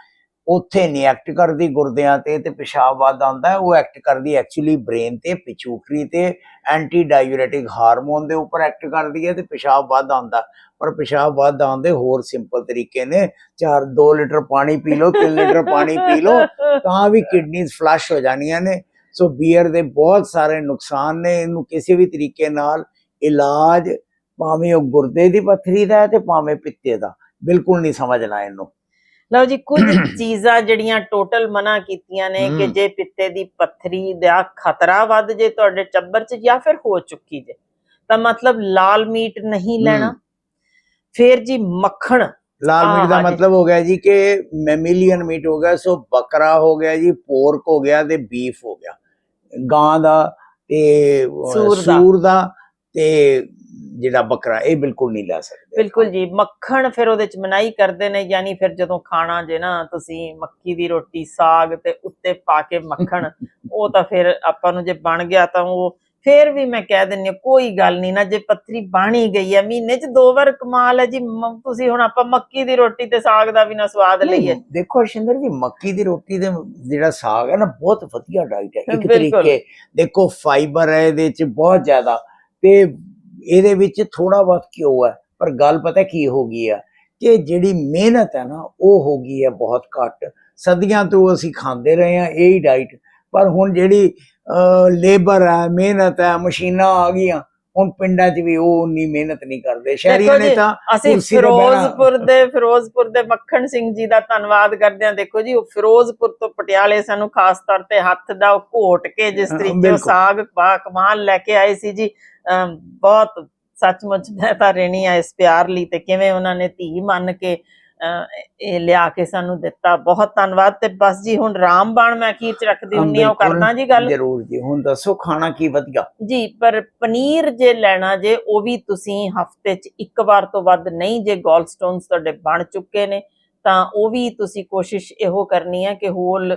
ਉੱਥੇ ਨਹੀਂ ਐਕਟ ਕਰਦੀ, ਗੁਰਦਿਆਂ ਤੇ ਤੇ ਪਿਸ਼ਾਬ ਵੱਧ ਆਉਂਦਾ ਉਹ ਐਕਟ ਕਰਦੀ ਐਕਚੁਅਲੀ ਬ੍ਰੇਨ ਤੇ ਪਿਛੂਕਰੀ ਤੇ ਐਂਟੀ ਡਾਇੂਰੇਟਿਕ ਹਾਰਮੋਨ ਦੇ ਉੱਪਰ ਐਕਟ ਕਰਦੀ ਹੈ ਤੇ ਪਿਸ਼ਾਬ ਵੱਧ ਆਉਂਦਾ ਪਰ ਪਿਸ਼ਾਬ ਵੱਧ ਆਉਂਦੇ ਹੋਰ ਸਿੰਪਲ ਤਰੀਕੇ ਨੇ, ਚਾਰ 2 ਲੀਟਰ ਪਾਣੀ ਪੀ ਲਓ 3 ਲੀਟਰ ਪਾਣੀ ਪੀ ਲਓ, ਤਾਂ ਵੀ ਕਿਡਨੀਜ਼ ਫਲਸ਼ ਹੋ ਜਾਣੀਆਂ ਨੇ। ਸੋ ਬੀਅਰ ਦੇ ਬਹੁਤ ਸਾਰੇ ਨੁਕਸਾਨ ਨੇ, ਇਹਨੂੰ ਕਿਸੇ ਵੀ ਤਰੀਕੇ ਨਾਲ ਇਲਾਜ ਭਾਵੇਂ ਉਹ ਗੁਰਦੇ ਦੀ ਪੱਥਰੀ ਦਾ ਹੈ ਤੇ ਭਾਵੇਂ ਪਿੱਤੇ ਦਾ, ਬਿਲਕੁਲ ਨਹੀਂ ਸਮਝਣਾ ਇਹਨੂੰ। ਲਓ ਜੀ ਕੁਝ ਚੀਜ਼ਾਂ ਜਿਹੜੀਆਂ ਟੋਟਲ ਮਨਾ ਕੀਤੀਆਂ ਨੇ ਕਿ। ਜੇ ਪਿੱਤੇ ਦੀ ਪੱਥਰੀ ਦਾ ਖਤਰਾ ਵੱਧ ਜੇ ਤੁਹਾਡੇ ਚੱਬਰ 'ਚ ਜਾਂ ਫਿਰ ਹੋ ਚੁੱਕੀ ਜੇ ਤਾਂ ਮਤਲਬ ਲਾਲ ਮੀਟ ਨਹੀਂ ਲੈਣਾ। ਫਿਰ ਜੀ ਮੱਖਣ ਲਾਲ ਮੀਟ ਦਾ। ਮਤਲਬ ਹੋ ਗਿਆ ਜੀ ਕਿ ਮੈਮੀਲੀਅਨ ਮੀਟ ਹੋ ਗਿਆ ਸੋ ਬੱਕਰਾ ਹੋ ਗਿਆ ਜੀ ਪੋਰਕ ਹੋ ਗਿਆ ਤੇ ਬੀਫ ਹੋ ਗਿਆ ਗਾਂ ਦਾ ਤੇ। ਸੂਰ ਦਾ ਤੇ ਜਿਹੜਾ ਬੱਕਰਾ ਇਹ ਬਿਲਕੁਲ ਨਹੀਂ ਲੈ ਸਕਦੇ। ਬਿਲਕੁਲ ਜੀ ਮੱਖਣ ਫਿਰ ਉਹਦੇ 'ਚ ਮਨਾਈ ਕਰਦੇ ਨੇ ਯਾਨੀ ਫਿਰ ਜਦੋਂ ਖਾਣਾ ਜੇ ਨਾ ਤੁਸੀਂ ਮੱਕੀ ਦੀ ਰੋਟੀ ਸਾਗ ਤੇ ਉੱਤੇ ਪਾ ਕੇ ਮੱਖਣ ਉਹ ਤਾਂ ਫਿਰ ਆਪਾਂ ਨੂੰ ਜੇ ਬਣ ਗਿਆ ਤਾਂ ਉਹ ਫਿਰ ਵੀ ਮੈਂ ਕਹਿ ਦਿੰਨੀ ਕੋਈ ਗੱਲ ਨਹੀਂ ਨਾ ਜੇ ਪੱਥਰੀ ਬਾਣੀ ਗਈ ਹੈ ਮਹੀਨੇ 'ਚ ਦੋ ਵਾਰ ਕਮਾਲ ਹੈ ਜੀ ਤੁਸੀਂ ਹੁਣ ਆਪਾਂ ਮੱਕੀ ਦੀ ਰੋਟੀ ਤੇ ਸਾਗ ਦਾ ਵੀ ਨਾ ਸਵਾਦ ਲਈਏ। ਦੇਖੋ ਅਰਸ਼ਿੰਦਰ ਜੀ ਮੱਕੀ ਦੀ ਰੋਟੀ ਦੇ ਜਿਹੜਾ ਸਾਗ ਹੈ ਨਾ ਬਹੁਤ ਵਧੀਆ ਡਾਈਟ ਹੈ। ਇੱਕ। ਤਰੀਕੇ ਦੇਖੋ ਫਾਈਬਰ ਹੈ ਇਹਦੇ ਵਿੱਚ ਬਹੁਤ ਜ਼ਿਆਦਾ ਤੇ ਇਹਦੇ ਵਿੱਚ ਥੋੜਾ ਬਹੁਤ ਘਿਓ ਹੈ ਪਰ ਗੱਲ ਪਤਾ ਕੀ ਹੋ ਗਈ ਆ ਕਿ ਜਿਹੜੀ ਮਿਹਨਤ ਹੈ ਨਾ, ਉਹ ਹੋ ਗਈ ਹੈ ਬਹੁਤ ਘੱਟ। ਸਦੀਆਂ ਤੋਂ ਅਸੀਂ ਖਾਂਦੇ ਰਹੇ ਹਾਂ ਇਹੀ ਡਾਈਟ ਪਰ ਹੁਣ ਜਿਹੜੀ ਲੇਬਰ ਹੈ ਮਿਹਨਤ ਹੈ ਮਸ਼ੀਨਾਂ ਆ ਗਈਆਂ ਹੁਣ ਪਿੰਡਾਂ 'ਚ ਵੀ ਉਹ ਉਨੀ ਮਿਹਨਤ ਨਹੀਂ ਕਰਦੇ। ਸ਼ਹਿਰੀਆਂ ਨੇ ਤਾਂ ਅਸੀਂ ਫਿਰੋਜ਼ਪੁਰ ਦੇ ਫਿਰੋਜ਼ਪੁਰ ਦੇ ਮੱਖਣ ਸਿੰਘ ਜੀ ਦਾ ਧੰਨਵਾਦ ਕਰਦੇ ਹਾਂ। ਦੇਖੋ ਜੀ ਉਹ ਫਿਰੋਜ਼ਪੁਰ ਤੋਂ ਪਟਿਆਲੇ ਸਾਨੂੰ ਖਾਸ ਤੌਰ ਤੇ ਹੱਥ ਦਾ ਘੋਟ ਕੇ ਜਿਸ ਤਰੀਕੇ ਉਹ। ਸਾਗ ਕਮਾਲ ਲੈ ਕੇ ਆਏ ਸੀ ਜੀ। ਬਹੁਤ ਸੱਚਮੁੱਚ ਮੈਂ ਤਾਂ ਰਹਿਣੀ ਆ ਇਸ ਪਿਆਰ ਲਈ ਤੇ ਕਿਵੇਂ ਉਹਨਾਂ ਨੇ ਧੀ ਮੰਨ ਕੇ ਇਹ ਲਿਆ ਕੇ ਸਾਨੂੰ ਦਿੱਤਾ। ਬਹੁਤ ਧੰਨਵਾਦ ਤੇ ਬਸ ਜੀ ਹੁਣ ਰਾਮਬਾਣ ਮੈਂ ਅਖੀਰ ਚ ਰੱਖਦੀ ਹੁੰਨੀ ਆ ਉਹ ਕਰਦਾ ਜੀ ਗੱਲ। ਜ਼ਰੂਰ ਜੀ ਹੁਣ ਦੱਸੋ ਖਾਣਾ ਕੀ ਵਧੀਆ? ਜੀ ਪਰ ਪਨੀਰ ਜੇ ਲੈਣਾ ਜੇ ਉਹ ਵੀ ਤੁਸੀਂ ਹਫ਼ਤੇ 'ਚ ਇੱਕ ਵਾਰ ਤੋਂ ਵੱਧ ਨਹੀਂ ਜੇ ਗੋਲਸਟੋਨਸ ਤੁਹਾਡੇ ਬਣ ਚੁੱਕੇ ਨੇ ਤਾਂ ਉਹ ਵੀ ਤੁਸੀਂ ਕੋਸ਼ਿਸ਼ ਇਹੋ ਕਰਨੀ ਹੈ ਕਿ ਹੋਲ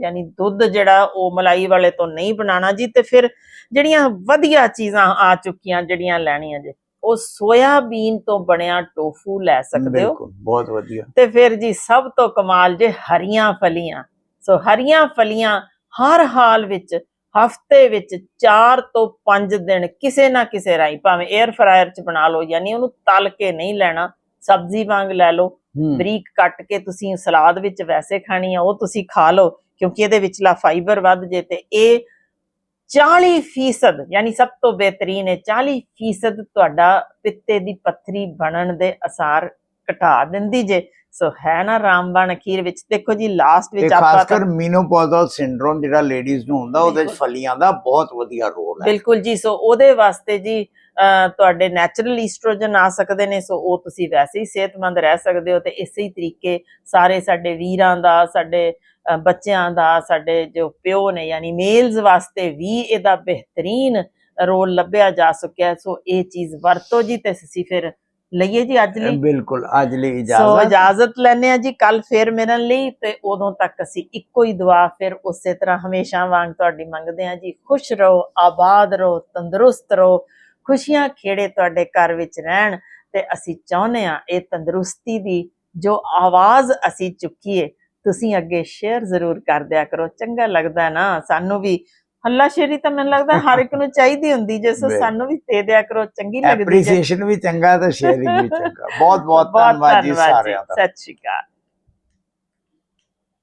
ਯਾਨੀ ਦੁੱਧ ਜਿਹੜਾ ਉਹ ਮਲਾਈ ਵਾਲੇ ਤੋਂ ਨਹੀਂ ਬਣਾਉਣਾ ਜੀ ਤੇ ਫਿਰ ਜਿਹੜੀਆਂ ਵਧੀਆ ਚੀਜ਼ਾਂ ਆ ਚੁੱਕੀਆਂ ਜਿਹੜੀਆਂ ਲੈਣੀਆਂ ਜੇ। ਉਹ ਸੋਇਆਬੀਨ ਤੋਂ ਬਣਿਆ ਟੋਫੂ ਲੈ ਸਕਦੇ ਹੋ। ਬਿਲਕੁਲ ਬਹੁਤ ਵਧੀਆ। ਤੇ ਫਿਰ ਜੀ ਸਭ ਤੋਂ ਕਮਾਲ ਜੇ ਹਰੀਆਂ ਫਲੀਆਂ। ਸੋ ਹਰੀਆਂ ਫਲੀਆਂ ਹਰ ਹਾਲ ਵਿੱਚ ਹਫ਼ਤੇ ਵਿੱਚ 4 ਤੋਂ 5 ਦਿਨ ਕਿਸੇ ਨਾ ਕਿਸੇ ਰਾਈ ਭਾਵੇਂ 에ਅਰ ਫਰਾਇਰ ਚ ਬਣਾ ਲਓ ਯਾਨੀ ਉਹਨੂੰ ਤਲ ਕੇ ਨਹੀਂ ਲੈਣਾ ਸਬਜ਼ੀ ਵਾਂਗ ਲੈ ਲਓ। ਬਰੀਕ ਕੱਟ ਕੇ ਤੁਸੀਂ ਸਲਾਦ ਵਿੱਚ ਵੈਸੇ ਖਾਣੀ ਆ ਉਹ ਤੁਸੀਂ ਖਾ ਲਓ ਕਿਉਂਕਿ ਇਹਦੇ ਵਿਚਲਾ ਫਾਈਬਰ ਵੱਧ ਜੇ ਤੇ ਇਹ 40% ਯਾਨੀ ਸਭ ਤੋਂ ਬਿਹਤਰੀਨ ਹੈ 40% ਤੁਹਾਡਾ ਪਿੱਤੇ ਦੀ ਪੱਥਰੀ ਬਣਨ ਦੇ ਅਸਾਰ ਘਟਾ ਦਿੰਦੀ ਜੇ। ਸੋ ਹੈ ਨਾ ਰਾਮਬਾਣ ਅਖੀਰ ਵਿੱਚ। ਦੇਖੋ ਜੀ ਲਾਸਟ ਵਿੱਚ ਖਾਸ ਆਪਾਂ ਕਰ ਮੀਨੋਪੌਜ਼ਲ ਸਿੰਡਰੋਮ ਜਿਹੜਾ ਲੇਡੀਜ਼ ਨੂੰ ਹੁੰਦਾ ਉਹਦੇ ਚ ਬਿਲਕੁਲ। ਫਲੀਆਂ ਦਾ ਬਹੁਤ ਵਧੀਆ ਰੋਲ ਹੈ। ਬਿਲਕੁਲ ਜੀ ਸੋ ਉਹਦੇ ਵਾਸਤੇ ਜੀ ਤੁਹਾਡੇ ਨੈਚੁਰਲ ਈਸਟ੍ਰੋਜਨ ਆ ਸਕਦੇ ਨੇ ਸੋ ਉਹ ਤੁਸੀਂ ਵੈਸੇ ਹੀ ਸਿਹਤਮੰਦ ਰਹਿ ਸਕਦੇ ਹੋ ਤੇ ਇਸੇ ਹੀ ਤਰੀਕੇ ਸਾਰੇ ਸਾਡੇ ਵੀਰਾਂ ਦਾ ਸਾਡੇ ਬੱਚਿਆਂ ਦਾ ਸਾਡੇ ਜੋ ਪਿਓ ਨੇ ਯਾਨੀ ਮੇਲਸ ਵਾਸਤੇ ਵੀ ਇਹਦਾ ਬਿਹਤਰੀਨ ਰੋਲ ਲੱਭਿਆ ਜਾ ਸਕਿਆ ਸੋ ਇਹ ਚੀਜ਼ ਵਰਤੋ ਜੀ ਤੇ ਅਸੀਂ ਫਿਰ ਲਈਏ ਜੀ ਅੱਜ ਲਈ। ਬਿਲਕੁਲ ਅੱਜ ਲਈ ਸੋ ਇਜਾਜ਼ਤ। ਇਜਾਜ਼ਤ ਲੈਣੇ ਆ ਜੀ ਕੱਲ ਫੇਰ ਮਿਲਣ ਲਈ ਤੇ ਉਦੋਂ ਤੱਕ ਅਸੀਂ ਇੱਕੋ ਹੀ ਦੁਆ ਫਿਰ ਉਸੇ ਤਰ੍ਹਾਂ ਹਮੇਸ਼ਾ ਵਾਂਗ ਤੁਹਾਡੀ ਮੰਗਦੇ ਆ ਜੀ। ਖੁਸ਼ ਰਹੋ ਆਬਾਦ ਰਹੋ ਤੰਦਰੁਸਤ ਰਹੋ ਖੁਸ਼ੀਆਂ ਖੇੜੇ ਤੁਹਾਡੇ ਘਰ ਵਿੱਚ ਰਹਿਣ ਤੇ ਅਸੀਂ ਚਾਹੁੰਦੇ ਆ ਇਹ ਤੰਦਰੁਸਤੀ ਦੀ ਜੋ ਆਵਾਜ਼ ਅਸੀਂ ਚੁੱਕੀਏ ਤੁਸੀਂ ਅੱਗੇ ਸ਼ੇਅਰ ਜ਼ਰੂਰ ਕਰ ਦਿਆ ਕਰੋ। ਚੰਗਾ ਲੱਗਦਾ ਨਾ ਸਾਨੂੰ ਵੀ। ਹੱਲਾ ਸ਼ੇਰੀ ਤਾਂ ਮੈਨੂੰ ਲੱਗਦਾ ਹਰ ਇੱਕ ਨੂੰ ਚਾਹੀਦੀ ਹੁੰਦੀ ਜੇ। ਸਾਨੂੰ ਵੀ ਦੇ ਦਿਆ ਕਰੋ ਚੰਗੀ ਲੱਗਦੀ ਐਪਰੀਸੀਏਸ਼ਨ ਵੀ ਚੰਗਾ ਤੇ ਸ਼ੇਅਰਿੰਗ ਵੀ ਚੰਗਾ। ਬਹੁਤ ਬਹੁਤ ਧੰਨਵਾਦ ਜੀ। ਸਾਰਿਆਂ ਦਾ। ਸਤਿ ਸ਼੍ਰੀ ਅਕਾਲ।